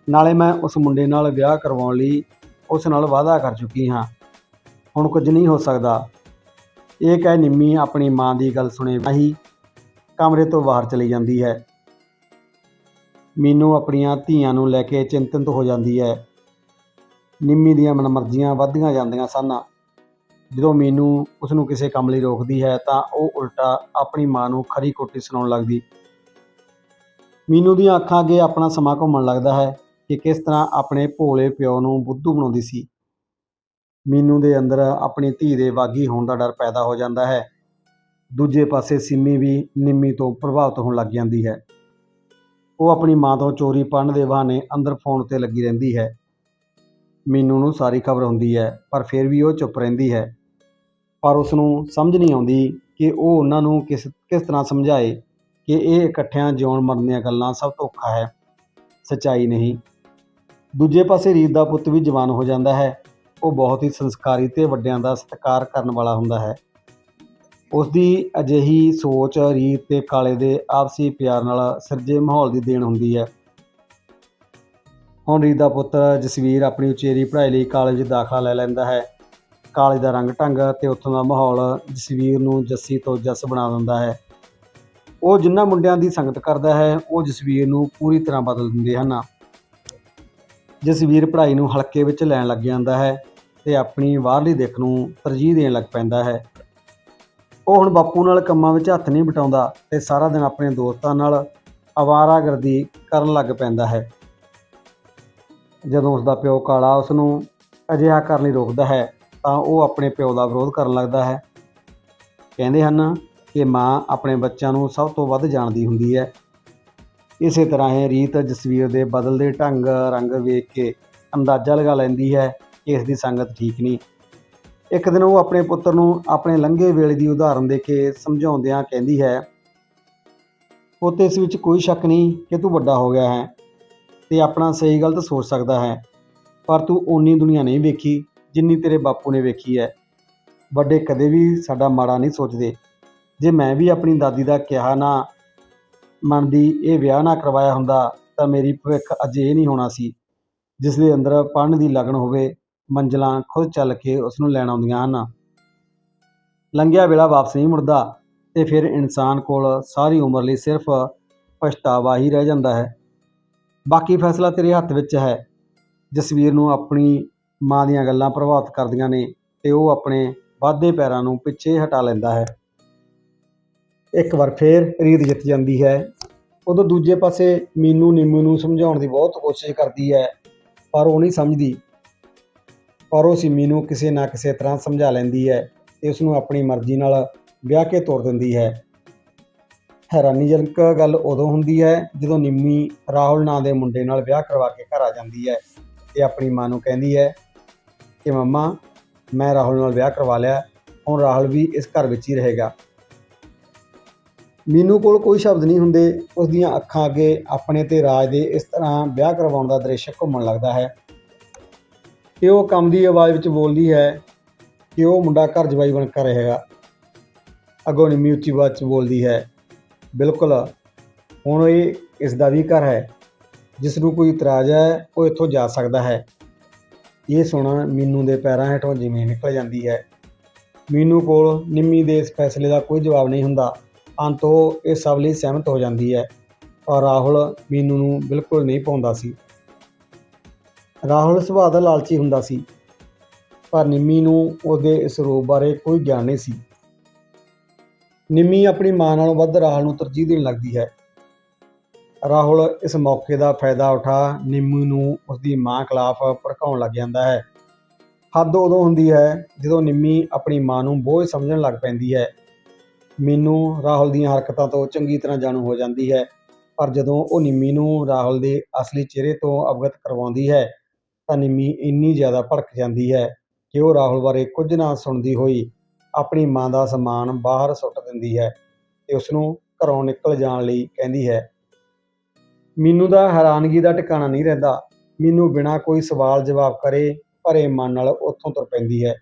ਨਾਲੇ ਮੈਂ ਉਸ ਮੁੰਡੇ ਨਾਲ ਵਿਆਹ ਕਰਵਾਉਣ ਲਈ ਉਸ ਨਾਲ ਵਾਅਦਾ ਕਰ ਚੁੱਕੀ ਹਾਂ। ਹੁਣ ਕੁਝ ਨਹੀਂ ਹੋ ਸਕਦਾ। ਇਹ ਕਹਿ ਨਿੰਮੀ ਆਪਣੀ ਮਾਂ ਦੀ ਗੱਲ ਸੁਣੇ ਹੀ ਕਮਰੇ ਤੋਂ ਬਾਹਰ ਚਲੀ ਜਾਂਦੀ ਹੈ। ਮੀਨੂ ਆਪਣੀਆਂ ਧੀਆਂ ਨੂੰ ਲੈ ਕੇ ਚਿੰਤਤ ਹੋ ਜਾਂਦੀ ਹੈ। ਨਿੰਮੀ ਦੀਆਂ ਮਨਮਰਜ਼ੀਆਂ ਵੱਧਦੀਆਂ ਜਾਂਦੀਆਂ ਸਨ। ਜਦੋਂ ਮੀਨੂ ਉਸ ਨੂੰ ਕਿਸੇ ਕੰਮ ਲਈ ਰੋਕਦੀ ਹੈ ਤਾਂ ਉਹ ਉਲਟਾ ਆਪਣੀ ਮਾਂ ਨੂੰ ਖਰੀ ਕੋਟੀ ਸੁਣਾਉਣ ਲੱਗਦੀ। ਮੀਨੂ ਦੀਆਂ ਅੱਖਾਂ ਅੱਗੇ ਆਪਣਾ ਸਮਾਂ ਘੁੰਮਣ ਲੱਗਦਾ ਹੈ ਕਿ ਕਿਸ ਤਰ੍ਹਾਂ ਆਪਣੇ ਭੋਲੇ ਪਿਓ ਨੂੰ ਬੁੱਧੂ ਬਣਾਉਂਦੀ ਸੀ। ਮੀਨੂ ਦੇ ਅੰਦਰ ਆਪਣੀ ਧੀ ਦੇ ਬਾਗੀ ਹੋਣ ਦਾ ਡਰ ਪੈਦਾ ਹੋ ਜਾਂਦਾ ਹੈ। ਦੂਜੇ ਪਾਸੇ ਸਿੰਮੀ ਵੀ ਨਿੰਮੀ ਤੋਂ ਪ੍ਰਭਾਵਿਤ ਹੋਣ ਲੱਗ ਜਾਂਦੀ ਹੈ। ਉਹ ਆਪਣੀ ਮਾਂ ਤੋਂ ਚੋਰੀ ਪੜਨ ਦੇ ਬਹਾਨੇ ਅੰਦਰ ਫੋਨ ਤੇ ਲੱਗੀ ਰਹਿੰਦੀ ਹੈ। ਮੀਨੂ ਨੂੰ ਸਾਰੀ ਖਬਰ ਹੁੰਦੀ ਹੈ, ਪਰ ਫਿਰ ਵੀ ਉਹ ਚੁੱਪ ਰਹਿੰਦੀ ਹੈ। ਪਰ ਉਸ ਨੂੰ ਸਮਝ ਨਹੀਂ ਆਉਂਦੀ ਕਿ ਉਹ ਉਹਨਾਂ ਨੂੰ ਕਿਸ ਕਿਸ ਤਰ੍ਹਾਂ ਸਮਝਾਏ ਕਿ ਇਹ ਇਕੱਠਿਆਂ ਜਿਉਣ ਮਰਨ ਦੀਆਂ ਗੱਲਾਂ ਸਭ ਧੋਖਾ ਹੈ। ਸੱਚਾਈ ਨਹੀਂ। ਦੂਜੇ ਪਾਸੇ ਰੀਤ ਦਾ ਪੁੱਤ ਵੀ ਜਵਾਨ ਹੋ ਜਾਂਦਾ ਹੈ। ਉਹ ਬਹੁਤ ਹੀ ਸੰਸਕਾਰੀ ਤੇ ਵੱਡਿਆਂ ਦਾ ਸਤਿਕਾਰ ਕਰਨ ਵਾਲਾ ਹੁੰਦਾ ਹੈ। ਉਸ ਦੀ ਅਜਿਹੀ ਸੋਚ, ਰੀਤ ਅਤੇ ਕਾਲੇ ਦੇ ਆਪਸੀ ਪਿਆਰ ਨਾਲ ਸਿਰਜੇ ਮਾਹੌਲ ਦੀ ਦੇਣ ਹੁੰਦੀ ਹੈ। ਹੁਣ ਰੀਤ ਦਾ ਪੁੱਤਰ ਜਸਵੀਰ ਆਪਣੀ ਉਚੇਰੀ ਪੜ੍ਹਾਈ ਲਈ ਕਾਲਜ ਦਾਖਲਾ ਲੈ ਲੈਂਦਾ ਹੈ। ਕਾਲਜ ਦਾ ਰੰਗ ਢੰਗ ਅਤੇ ਉੱਥੋਂ ਦਾ ਮਾਹੌਲ ਜਸਵੀਰ ਨੂੰ ਜੱਸੀ ਤੋਂ ਜੱਸ ਬਣਾ ਦਿੰਦਾ ਹੈ। ਉਹ ਜਿਨ੍ਹਾਂ ਮੁੰਡਿਆਂ ਦੀ ਸੰਗਤ ਕਰਦਾ ਹੈ, ਉਹ ਜਸਵੀਰ ਨੂੰ ਪੂਰੀ ਤਰ੍ਹਾਂ ਬਦਲ ਦਿੰਦੇ ਹਨ। ਜਸਵੀਰ ਪੜ੍ਹਾਈ ਨੂੰ ਹਲਕੇ ਵਿੱਚ ਲੈਣ ਲੱਗ ਜਾਂਦਾ ਹੈ ਤੇ ਆਪਣੀ ਬਾਹਰਲੀ ਦਿੱਖ ਨੂੰ ਤਰਜੀਹ ਦੇਣ ਲੱਗ ਪੈਂਦਾ ਹੈ। ਉਹ ਹੁਣ ਬਾਪੂ ਨਾਲ ਕੰਮਾਂ ਵਿੱਚ ਹੱਥ ਨਹੀਂ ਵਟਾਉਂਦਾ ਤੇ ਸਾਰਾ ਦਿਨ ਆਪਣੇ ਦੋਸਤਾਂ ਨਾਲ ਅਵਾਰਾਗਰਦੀ ਕਰਨ ਲੱਗ ਪੈਂਦਾ ਹੈ। ਜਦੋਂ ਉਸ ਦਾ ਪਿਓ ਕਾਲਾ ਉਸ ਨੂੰ ਅਜਿਹਾ ਕਰਨ ਲਈ ਰੋਕਦਾ ਹੈ, ਤਾਂ ਉਹ ਆਪਣੇ ਪਿਓ ਦਾ ਵਿਰੋਧ ਕਰਨ ਲੱਗਦਾ ਹੈ। ਕਹਿੰਦੇ ਹਨ ਕਿ ਮਾਂ ਆਪਣੇ ਬੱਚਿਆਂ ਨੂੰ ਸਭ ਤੋਂ ਵੱਧ ਜਾਣਦੀ ਹੁੰਦੀ ਹੈ। ਇਸੇ ਤਰ੍ਹਾਂ ਇਹ ਰੀਤ ਜਸਵੀਰ ਦੇ ਬਦਲਦੇ ਢੰਗ ਰੰਗ ਵੇਖ ਕੇ ਅੰਦਾਜ਼ਾ ਲਗਾ ਲੈਂਦੀ ਹੈ ਕਿ ਇਸ ਦੀ ਸੰਗਤ ਠੀਕ ਨਹੀਂ। ਇੱਕ ਦਿਨ ਉਹ ਆਪਣੇ ਪੁੱਤਰ ਨੂੰ ਆਪਣੇ ਲੰਘੇ ਵੇਲੇ ਦੀ ਉਦਾਹਰਨ ਦੇ ਕੇ ਸਮਝਾਉਂਦਿਆਂ ਕਹਿੰਦੀ ਹੈ, ਪੁੱਤ, ਇਸ ਵਿੱਚ ਕੋਈ ਸ਼ੱਕ ਨਹੀਂ ਕਿ ਤੂੰ ਵੱਡਾ ਹੋ ਗਿਆ ਹੈ ਤੇ ਆਪਣਾ ਸਹੀ ਗਲਤ ਸੋਚ ਸਕਦਾ ਹੈ, ਪਰ ਤੂੰ ਓਨੀ ਦੁਨੀਆ ਨਹੀਂ ਵੇਖੀ ਜਿੰਨੀ ਤੇਰੇ ਬਾਪੂ ਨੇ ਵੇਖੀ ਹੈ। ਵੱਡੇ ਕਦੇ ਵੀ ਸਾਡਾ ਮਾੜਾ ਨਹੀਂ ਸੋਚਦੇ। ਜੇ ਮੈਂ ਵੀ ਆਪਣੀ ਦਾਦੀ ਦਾ ਕਿਹਾ ਨਾ ਮੰਨਦੀ ਇਹ ਵਿਆਹ ਨਾ ਕਰਵਾਇਆ ਹੁੰਦਾ ਤਾਂ ਮੇਰੀ ਭਵਿੱਖ ਅਜੇ ਇਹ ਨਹੀਂ ਹੋਣਾ ਸੀ, ਜਿਸ ਦੇ ਅੰਦਰ ਪੜ੍ਹਨ ਦੀ ਲਗਨ ਹੋਵੇ ਮੰਜ਼ਲਾਂ ਖੁਦ ਚੱਲ ਕੇ ਉਸ ਨੂੰ ਲੈਣ ਆਉਂਦੀਆਂ ਹਨ। ਲੰਘਿਆ ਵੇਲਾ ਵਾਪਸ ਨਹੀਂ ਮੁੜਦਾ ਤੇ ਫਿਰ ਇਨਸਾਨ ਕੋਲ ਸਾਰੀ ਉਮਰ ਲਈ ਸਿਰਫ ਪਛਤਾਵਾ ਹੀ ਰਹਿ ਜਾਂਦਾ ਹੈ। ਬਾਕੀ ਫੈਸਲਾ ਤੇਰੇ ਹੱਥ ਵਿੱਚ ਹੈ। ਜਸਵੀਰ ਨੂੰ ਆਪਣੀ ਮਾਂ ਦੀਆਂ ਗੱਲਾਂ ਪ੍ਰਭਾਵਿਤ ਕਰਦੀਆਂ ਨੇ ਤੇ ਉਹ ਆਪਣੇ ਵਾਧੇ ਪੈਰਾਂ ਨੂੰ ਪਿੱਛੇ ਹਟਾ ਲੈਂਦਾ ਹੈ। ਇੱਕ ਵਾਰ ਫੇਰ ਰੀਤ ਜਿੱਤ ਜਾਂਦੀ ਹੈ। ਉਦੋਂ ਦੂਜੇ ਪਾਸੇ ਮੀਨੂ ਨਿੰਮੂ ਨੂੰ ਸਮਝਾਉਣ ਦੀ ਬਹੁਤ ਕੋਸ਼ਿਸ਼ ਕਰਦੀ ਹੈ, ਪਰ ਉਹ ਨਹੀਂ ਸਮਝਦੀ ਪਰ ਉਹ ਸਿੰਮੀ ਨੂੰ ਕਿਸੇ ਨਾ ਕਿਸੇ ਤਰ੍ਹਾਂ ਸਮਝਾ ਲੈਂਦੀ ਹੈ ਤੇ ਉਸ ਨੂੰ ਆਪਣੀ ਮਰਜ਼ੀ ਨਾਲ ਵਿਆਹ ਕੇ ਤੋਰ ਦਿੰਦੀ ਹੈ। ਹੈਰਾਨੀਜਨਕ ਗੱਲ ਉਦੋਂ ਹੁੰਦੀ ਹੈ ਜਦੋਂ ਨਿੰਮੀ ਰਾਹੁਲ ਨਾਂ ਦੇ ਮੁੰਡੇ ਨਾਲ ਵਿਆਹ ਕਰਵਾ ਕੇ ਘਰ ਆ ਜਾਂਦੀ ਹੈ ਤੇ ਆਪਣੀ ਮਾਂ ਨੂੰ ਕਹਿੰਦੀ ਹੈ ਕਿ ਮੰਮਾ, ਮੈਂ ਰਾਹੁਲ ਨਾਲ ਵਿਆਹ ਕਰਵਾ ਲਿਆ, ਹੁਣ ਰਾਹੁਲ ਵੀ ਇਸ ਘਰ ਵਿੱਚ ਹੀ ਰਹੇਗਾ। ਮੀਨੂ ਕੋਲ ਕੋਈ ਸ਼ਬਦ ਨਹੀਂ ਹੁੰਦੇ ਉਸ ਦੀਆਂ ਅੱਖਾਂ ਅੱਗੇ ਆਪਣੇ ਤੇ ਰਾਜ ਦੇ ਇਸ ਤਰ੍ਹਾਂ ਵਿਆਹ ਕਰਵਾਉਣ ਦਾ ਦ੍ਰਿਸ਼ ਘੁੰਮਣ ਲੱਗਦਾ ਹੈ। ਤੇ ਉਹ ਕੰਮ ਦੀ ਆਵਾਜ਼ ਵਿੱਚ ਬੋਲਦੀ ਹੈ ਕਿ ਉਹ ਮੁੰਡਾ ਘਰ ਜਵਾਈ ਬਣ ਕੇ ਰਹੇਗਾ। ਅੱਗੋਂ ਨਿੰਮੀ ਉੱਚੀ ਆਵਾਜ਼ 'ਚ ਬੋਲਦੀ ਹੈ, ਬਿਲਕੁਲ, ਹੁਣ ਇਹ ਇਸ ਦਾ ਵੀ ਘਰ ਹੈ, ਜਿਸ ਨੂੰ ਕੋਈ ਇਤਰਾਜ਼ ਹੈ, ਉਹ ਇੱਥੋਂ ਜਾ ਸਕਦਾ ਹੈ। ਇਹ ਸੁਣ ਮੀਨੂ ਦੇ ਪੈਰਾਂ ਹੇਠੋਂ ਜ਼ਮੀਨ ਨਿਕਲ ਜਾਂਦੀ ਹੈ। ਮੀਨੂ ਕੋਲ ਨਿੰਮੀ ਦੇ ਇਸ ਫੈਸਲੇ ਦਾ ਕੋਈ ਜਵਾਬ ਨਹੀਂ ਹੁੰਦਾ। ਅੰਤ ਉਹ ਇਸ ਸਭ ਲਈ ਸਹਿਮਤ ਹੋ ਜਾਂਦੀ ਹੈ। ਔਰ ਰਾਹੁਲ ਮੀਨੂ ਨੂੰ ਬਿਲਕੁਲ ਨਹੀਂ ਪਾਉਂਦਾ ਸੀ। ਰਾਹੁਲ ਸੁਭਾਅ ਦਾ ਲਾਲਚੀ ਹੁੰਦਾ ਸੀ, ਪਰ ਨਿੰਮੀ ਨੂੰ ਉਹਦੇ ਇਸ ਰੂਪ ਬਾਰੇ ਕੋਈ ਗਿਆਨ ਨਹੀਂ ਸੀ। ਨਿੰਮੀ ਆਪਣੀ ਮਾਂ ਨਾਲੋਂ ਵੱਧ ਰਾਹੁਲ ਨੂੰ ਤਰਜੀਹ ਦੇਣ ਲੱਗਦੀ ਹੈ। ਰਾਹੁਲ ਇਸ ਮੌਕੇ ਦਾ ਫਾਇਦਾ ਉਠਾ ਨਿੰਮੀ ਨੂੰ ਉਸਦੀ ਮਾਂ ਖਿਲਾਫ ਭੜਕਾਉਣ ਲੱਗ ਜਾਂਦਾ ਹੈ। ਹੱਦ ਉਦੋਂ ਹੁੰਦੀ ਹੈ ਜਦੋਂ ਨਿੰਮੀ ਆਪਣੀ ਮਾਂ ਨੂੰ ਬੋਝ ਸਮਝਣ ਲੱਗ ਪੈਂਦੀ ਹੈ। ਮੈਨੂੰ ਰਾਹੁਲ ਦੀਆਂ ਹਰਕਤਾਂ ਤੋਂ ਚੰਗੀ ਤਰ੍ਹਾਂ ਜਾਣੂ ਹੋ ਜਾਂਦੀ ਹੈ, ਪਰ ਜਦੋਂ ਉਹ ਨਿੰਮੀ ਨੂੰ ਰਾਹੁਲ ਦੇ ਅਸਲੀ ਚਿਹਰੇ ਤੋਂ ਅਵਗਤ ਕਰਵਾਉਂਦੀ ਹੈ ਤਾਂ ਨਿੰਮੀ ਇੰਨੀ ਜ਼ਿਆਦਾ ਭੜਕ ਜਾਂਦੀ ਹੈ ਕਿ ਉਹ ਰਾਹੁਲ ਬਾਰੇ ਕੁਝ ਨਾ ਸੁਣਦੀ ਹੋਈ ਆਪਣੀ ਮਾਂ ਦਾ ਸਮਾਨ ਬਾਹਰ ਸੁੱਟ ਦਿੰਦੀ ਹੈ ਤੇ ਉਸਨੂੰ ਘਰੋਂ ਨਿਕਲ ਜਾਣ ਲਈ ਕਹਿੰਦੀ ਹੈ। ਮੀਨੂ ਦਾ ਹੈਰਾਨਗੀ ਦਾ ਟਿਕਾਣਾ ਨਹੀਂ ਰਹਿੰਦਾ। ਮੀਨੂ ਬਿਨਾਂ ਕੋਈ ਸਵਾਲ ਜਵਾਬ ਕਰੇ ਭਰੇ ਮਨ ਨਾਲ ਉੱਥੋਂ ਤੁਰ ਪੈਂਦੀ ਹੈ।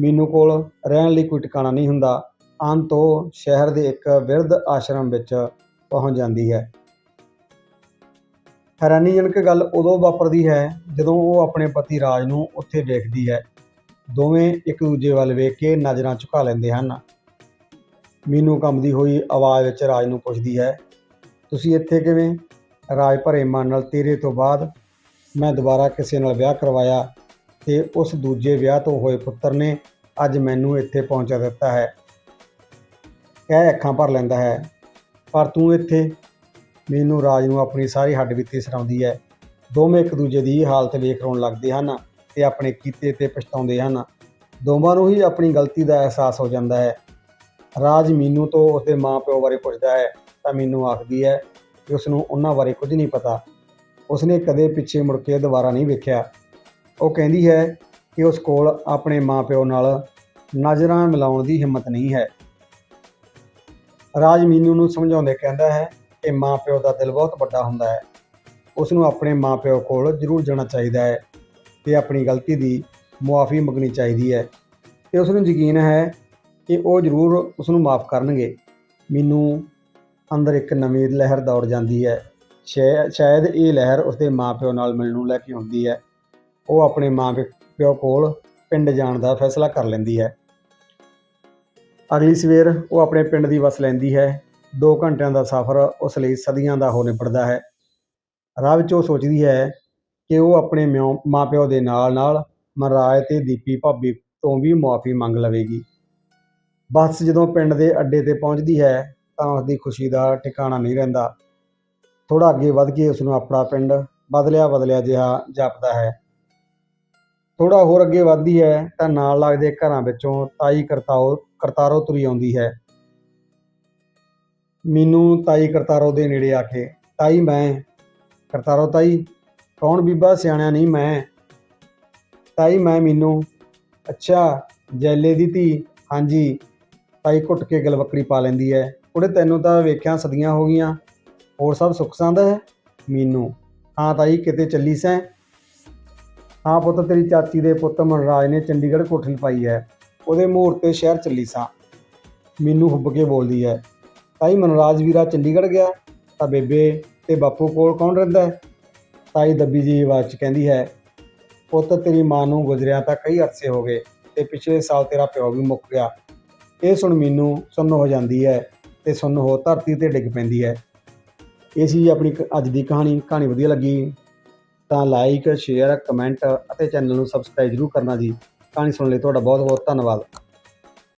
ਮੀਨੂ ਕੋਲ ਰਹਿਣ ਲਈ ਕੋਈ ਟਿਕਾਣਾ ਨਹੀਂ ਹੁੰਦਾ। ਅੰਤ ਉਹ ਸ਼ਹਿਰ ਦੇ ਇੱਕ ਬਿਰਧ ਆਸ਼ਰਮ ਵਿੱਚ ਪਹੁੰਚ ਜਾਂਦੀ ਹੈ। ਹੈਰਾਨੀਜਨਕ ਗੱਲ ਉਦੋਂ ਵਾਪਰਦੀ ਹੈ ਜਦੋਂ ਉਹ ਆਪਣੇ ਪਤੀ ਰਾਜ ਨੂੰ ਉੱਥੇ ਵੇਖਦੀ ਹੈ। ਦੋਵੇਂ ਇੱਕ ਦੂਜੇ ਵੱਲ ਵੇਖ ਕੇ ਨਜ਼ਰਾਂ ਝੁਕਾ ਲੈਂਦੇ ਹਨ। ਮੀਨੂ ਕੰਬਦੀ ਹੋਈ ਆਵਾਜ਼ ਵਿੱਚ ਰਾਜ ਨੂੰ ਪੁੱਛਦੀ ਹੈ, ਤੁਸੀਂ ਇੱਥੇ ਕਿਵੇਂ? ਰਾਜ ਭਰੇ ਮਨ ਨਾਲ ਤੇਰੇ ਤੋਂ ਬਾਅਦ ਮੈਂ ਦੁਬਾਰਾ ਕਿਸੇ ਨਾਲ ਵਿਆਹ ਕਰਵਾਇਆ ਤੇ ਉਸ ਦੂਜੇ ਵਿਆਹ ਤੋਂ ਹੋਏ ਪੁੱਤਰ ਨੇ ਅੱਜ ਮੈਨੂੰ ਇੱਥੇ ਪਹੁੰਚਾ ਦਿੱਤਾ ਹੈ। ਕਹਿ ਅੱਖਾਂ ਭਰ ਲੈਂਦਾ ਹੈ, ਪਰ ਤੂੰ ਇੱਥੇ ਮੈਨੂੰ ਰਾਜ ਨੂੰ ਆਪਣੀ ਸਾਰੀ ਹੱਡ ਹੱਡਬੀਤੀ ਸੁਣਾਉਂਦੀ ਹੈ। ਦੋਵੇਂ ਇੱਕ ਦੂਜੇ ਦੀ ਹਾਲਤ ਵੇਖ ਰੋਣ ਲੱਗਦੇ ਹਨ ਤੇ ਆਪਣੇ ਕੀਤੇ ਤੇ ਪਛਤਾਉਂਦੇ ਹਨ। ਦੋਵਾਂ ਨੂੰ ਹੀ ਆਪਣੀ ਗਲਤੀ ਦਾ ਅਹਿਸਾਸ ਹੋ ਜਾਂਦਾ ਹੈ। ਰਾਜ ਮੀਨੂ ਤੋਂ ਉਸਦੇ ਮਾਂ-ਪਿਓ ਬਾਰੇ ਪੁੱਛਦਾ ਹੈ ਤਾਂ ਮੀਨੂ ਆਖਦੀ ਹੈ ਕਿ ਉਸ ਨੂੰ ਉਹਨਾਂ ਬਾਰੇ ਕੁਝ ਨਹੀਂ ਪਤਾ। ਉਸਨੇ ਕਦੇ ਪਿੱਛੇ ਮੁੜ ਕੇ ਦੁਬਾਰਾ ਨਹੀਂ ਵੇਖਿਆ। ਉਹ ਕਹਿੰਦੀ ਹੈ ਕਿ ਉਸ ਕੋਲ ਆਪਣੇ ਮਾਂ-ਪਿਓ ਨਾਲ ਨਜ਼ਰਾਂ ਮਿਲਾਉਣ ਦੀ ਹਿੰਮਤ ਨਹੀਂ ਹੈ। ਰਾਜ ਮੀਨੂ ਨੂੰ ਸਮਝਾਉਂਦੇ ਕਹਿੰਦਾ ਹੈ ਕਿ ਮਾਂ-ਪਿਓ ਦਾ ਦਿਲ ਬਹੁਤ ਵੱਡਾ ਹੁੰਦਾ ਹੈ। ਉਸ ਨੂੰ ਆਪਣੇ ਮਾਂ-ਪਿਓ ਕੋਲ ਜ਼ਰੂਰ ਜਾਣਾ ਚਾਹੀਦਾ ਹੈ ਤੇ ਆਪਣੀ ਗਲਤੀ ਦੀ ਮੁਆਫੀ ਮੰਗਣੀ ਚਾਹੀਦੀ ਹੈ। ਤੇ ਉਸ ਨੂੰ ਯਕੀਨ ਹੈ ਕਿ ਉਹ ਜ਼ਰੂਰ ਉਸ ਨੂੰ ਮਾਫ ਕਰਨਗੇ। ਮੈਨੂੰ ਅੰਦਰ ਇੱਕ ਨਵੀਂ ਲਹਿਰ ਦੌੜ ਜਾਂਦੀ ਹੈ। ਸ਼ਾਇ- ਸ਼ਾਇਦ ਇਹ ਲਹਿਰ ਉਸਦੇ ਮਾਪਿਓ ਨਾਲ ਮਿਲਣ ਨੂੰ ਲੈ ਕੇ ਆਉਂਦੀ ਹੈ। ਉਹ ਆਪਣੇ ਮਾਪਿਓ ਕੋਲ ਪਿੰਡ ਜਾਣ ਦਾ ਫੈਸਲਾ ਕਰ ਲੈਂਦੀ ਹੈ। ਅਗਲੀ ਸਵੇਰ ਉਹ ਆਪਣੇ ਪਿੰਡ ਦੀ ਬੱਸ ਲੈਂਦੀ ਹੈ। 2 ਘੰਟਿਆਂ ਦਾ ਸਫ਼ਰ ਉਸ ਲਈ ਸਦੀਆਂ ਦਾ ਹੋ ਨਿਬੜਦਾ ਹੈ। ਰਾਹ ਵਿੱਚ ਉਹ ਸੋਚਦੀ ਹੈ ਕਿ ਉਹ ਆਪਣੇ ਮਿਓ- ਮਾਪਿਓ ਦੇ ਨਾਲ ਨਾਲ ਮਹਾਰਾਜ ਤੇ ਦੀਪੀ ਭਾਬੀ ਤੋਂ ਵੀ ਮੁਆਫੀ ਮੰਗ ਲਵੇਗੀ। ਬੱਸ ਜਦੋਂ ਪਿੰਡ ਦੇ ਅੱਡੇ ਤੇ ਪਹੁੰਚਦੀ ਹੈ ਤਾਂ ਉਸਦੀ ਖੁਸ਼ੀ ਦਾ ਟਿਕਾਣਾ ਨਹੀਂ ਰਹਿੰਦਾ। ਥੋੜਾ ਅੱਗੇ ਵੱਧ ਕੇ ਉਸ ਨੂੰ ਆਪਣਾ ਪਿੰਡ ਬਦਲਿਆ ਬਦਲਿਆ ਜਿਹਾ ਜਾਪਦਾ ਹੈ। ਥੋੜਾ ਹੋਰ ਅੱਗੇ ਵੱਧਦੀ ਹੈ ਤਾਂ ਨਾਲ ਲੱਗਦੇ ਘਰਾਂ ਵਿੱਚੋਂ ਤਾਈ ਕਰਤਾਓ, ਕਰਤਾਰੋ ਤੁਰੀ ਆਉਂਦੀ ਹੈ। ਮੈਨੂੰ ਤਾਈ ਕਰਤਾਰੋ ਦੇ ਨੇੜੇ ਆ ਕੇ, ਤਾਈ ਮੈਂ, ਕਰਤਾਰੋ ਤਾਈ, ਕੌਣ ਬੀਬਾ? ਸਿਆਣਿਆ ਨਹੀਂ ਮੈਂ। ਤਾਈ ਮੈਂ ਮੈਨੂੰ, ਅੱਛਾ, ਜੈਲੇ ਦੀ ਧੀ। ਹਾਂਜੀ, ਤਾਈ ਘੁੱਟ ਕੇ ਗਲਵੱਕੜੀ ਪਾ ਲੈਂਦੀ ਹੈ ਉਹਨੇ ਤੈਨੂੰ ਤਾਂ ਵੇਖਿਆ ਸਦੀਆਂ ਹੋ ਗਈਆਂ। ਹੋਰ ਸਭ ਸੁੱਖ ਸੰਦ ਹੈ? ਮੈਨੂੰ। ਹਾਂ ਤਾਈ, ਕਿਤੇ ਚੱਲੀ ਸੈਂ ਹਾਂ ਪੁੱਤ, ਤੇਰੀ ਚਾਚੀ ਦੇ ਪੁੱਤ ਮਨਰਾਜ ਨੇ ਚੰਡੀਗੜ੍ਹ ਕੋਠੀ ਪਾਈ ਹੈ ਉਹਦੇ ਮੂਹਰ ਤੇ ਸ਼ਹਿਰ ਚੱਲੀ ਸਾਂ ਮੈਨੂੰ ਹੁੱਬ ਕੇ ਬੋਲਦੀ ਹੈ ਤਾਈ ਮਨਰਾਜ ਵੀਰਾ ਚੰਡੀਗੜ੍ਹ ਗਿਆ ਤਾਂ ਬੇਬੇ ਤੇ ਬਾਪੂ ਕੋਲ ਕੌਣ ਰਹਿੰਦਾ ਹੈ? ਤਾਈ ਦੱਬੀ ਜੀ ਆਵਾਜ਼ 'ਚ ਕਹਿੰਦੀ ਹੈ, ਪੁੱਤ ਤੇਰੀ ਮਾਂ ਨੂੰ ਗੁਜ਼ਰਿਆ ਤਾਂ ਕਈ ਅਰਸੇ ਹੋ ਗਏ ਤੇ ਪਿਛਲੇ ਸਾਲ ਤੇਰਾ ਪਿਓ ਵੀ ਮੁੱਕ ਗਿਆ। ਇਹ ਸੁਣ ਮੀਨੂ ਸੁੰਨ ਹੋ ਜਾਂਦੀ ਹੈ ਤੇ ਸੁੰਨ ਹੋ ਧਰਤੀ ਤੇ ਡਿੱਗ ਪੈਂਦੀ ਹੈ। ਇਹ ਸੀ ਆਪਣੀ ਕ- ਅੱਜ ਦੀ ਕਹਾਣੀ। ਕਹਾਣੀ ਵਧੀਆ ਲੱਗੀ ਤਾਂ ਲਾਈਕ ਸ਼ੇਅਰ ਕਮੈਂਟ ਅਤੇ ਚੈਨਲ ਨੂੰ ਸਬਸਕ੍ਰਾਈਬ ਜ਼ਰੂਰ ਕਰਨਾ ਜੀ। ਕਹਾਣੀ ਸੁਣਨ ਲਈ ਤੁਹਾਡਾ ਬਹੁਤ ਬਹੁਤ ਧੰਨਵਾਦ।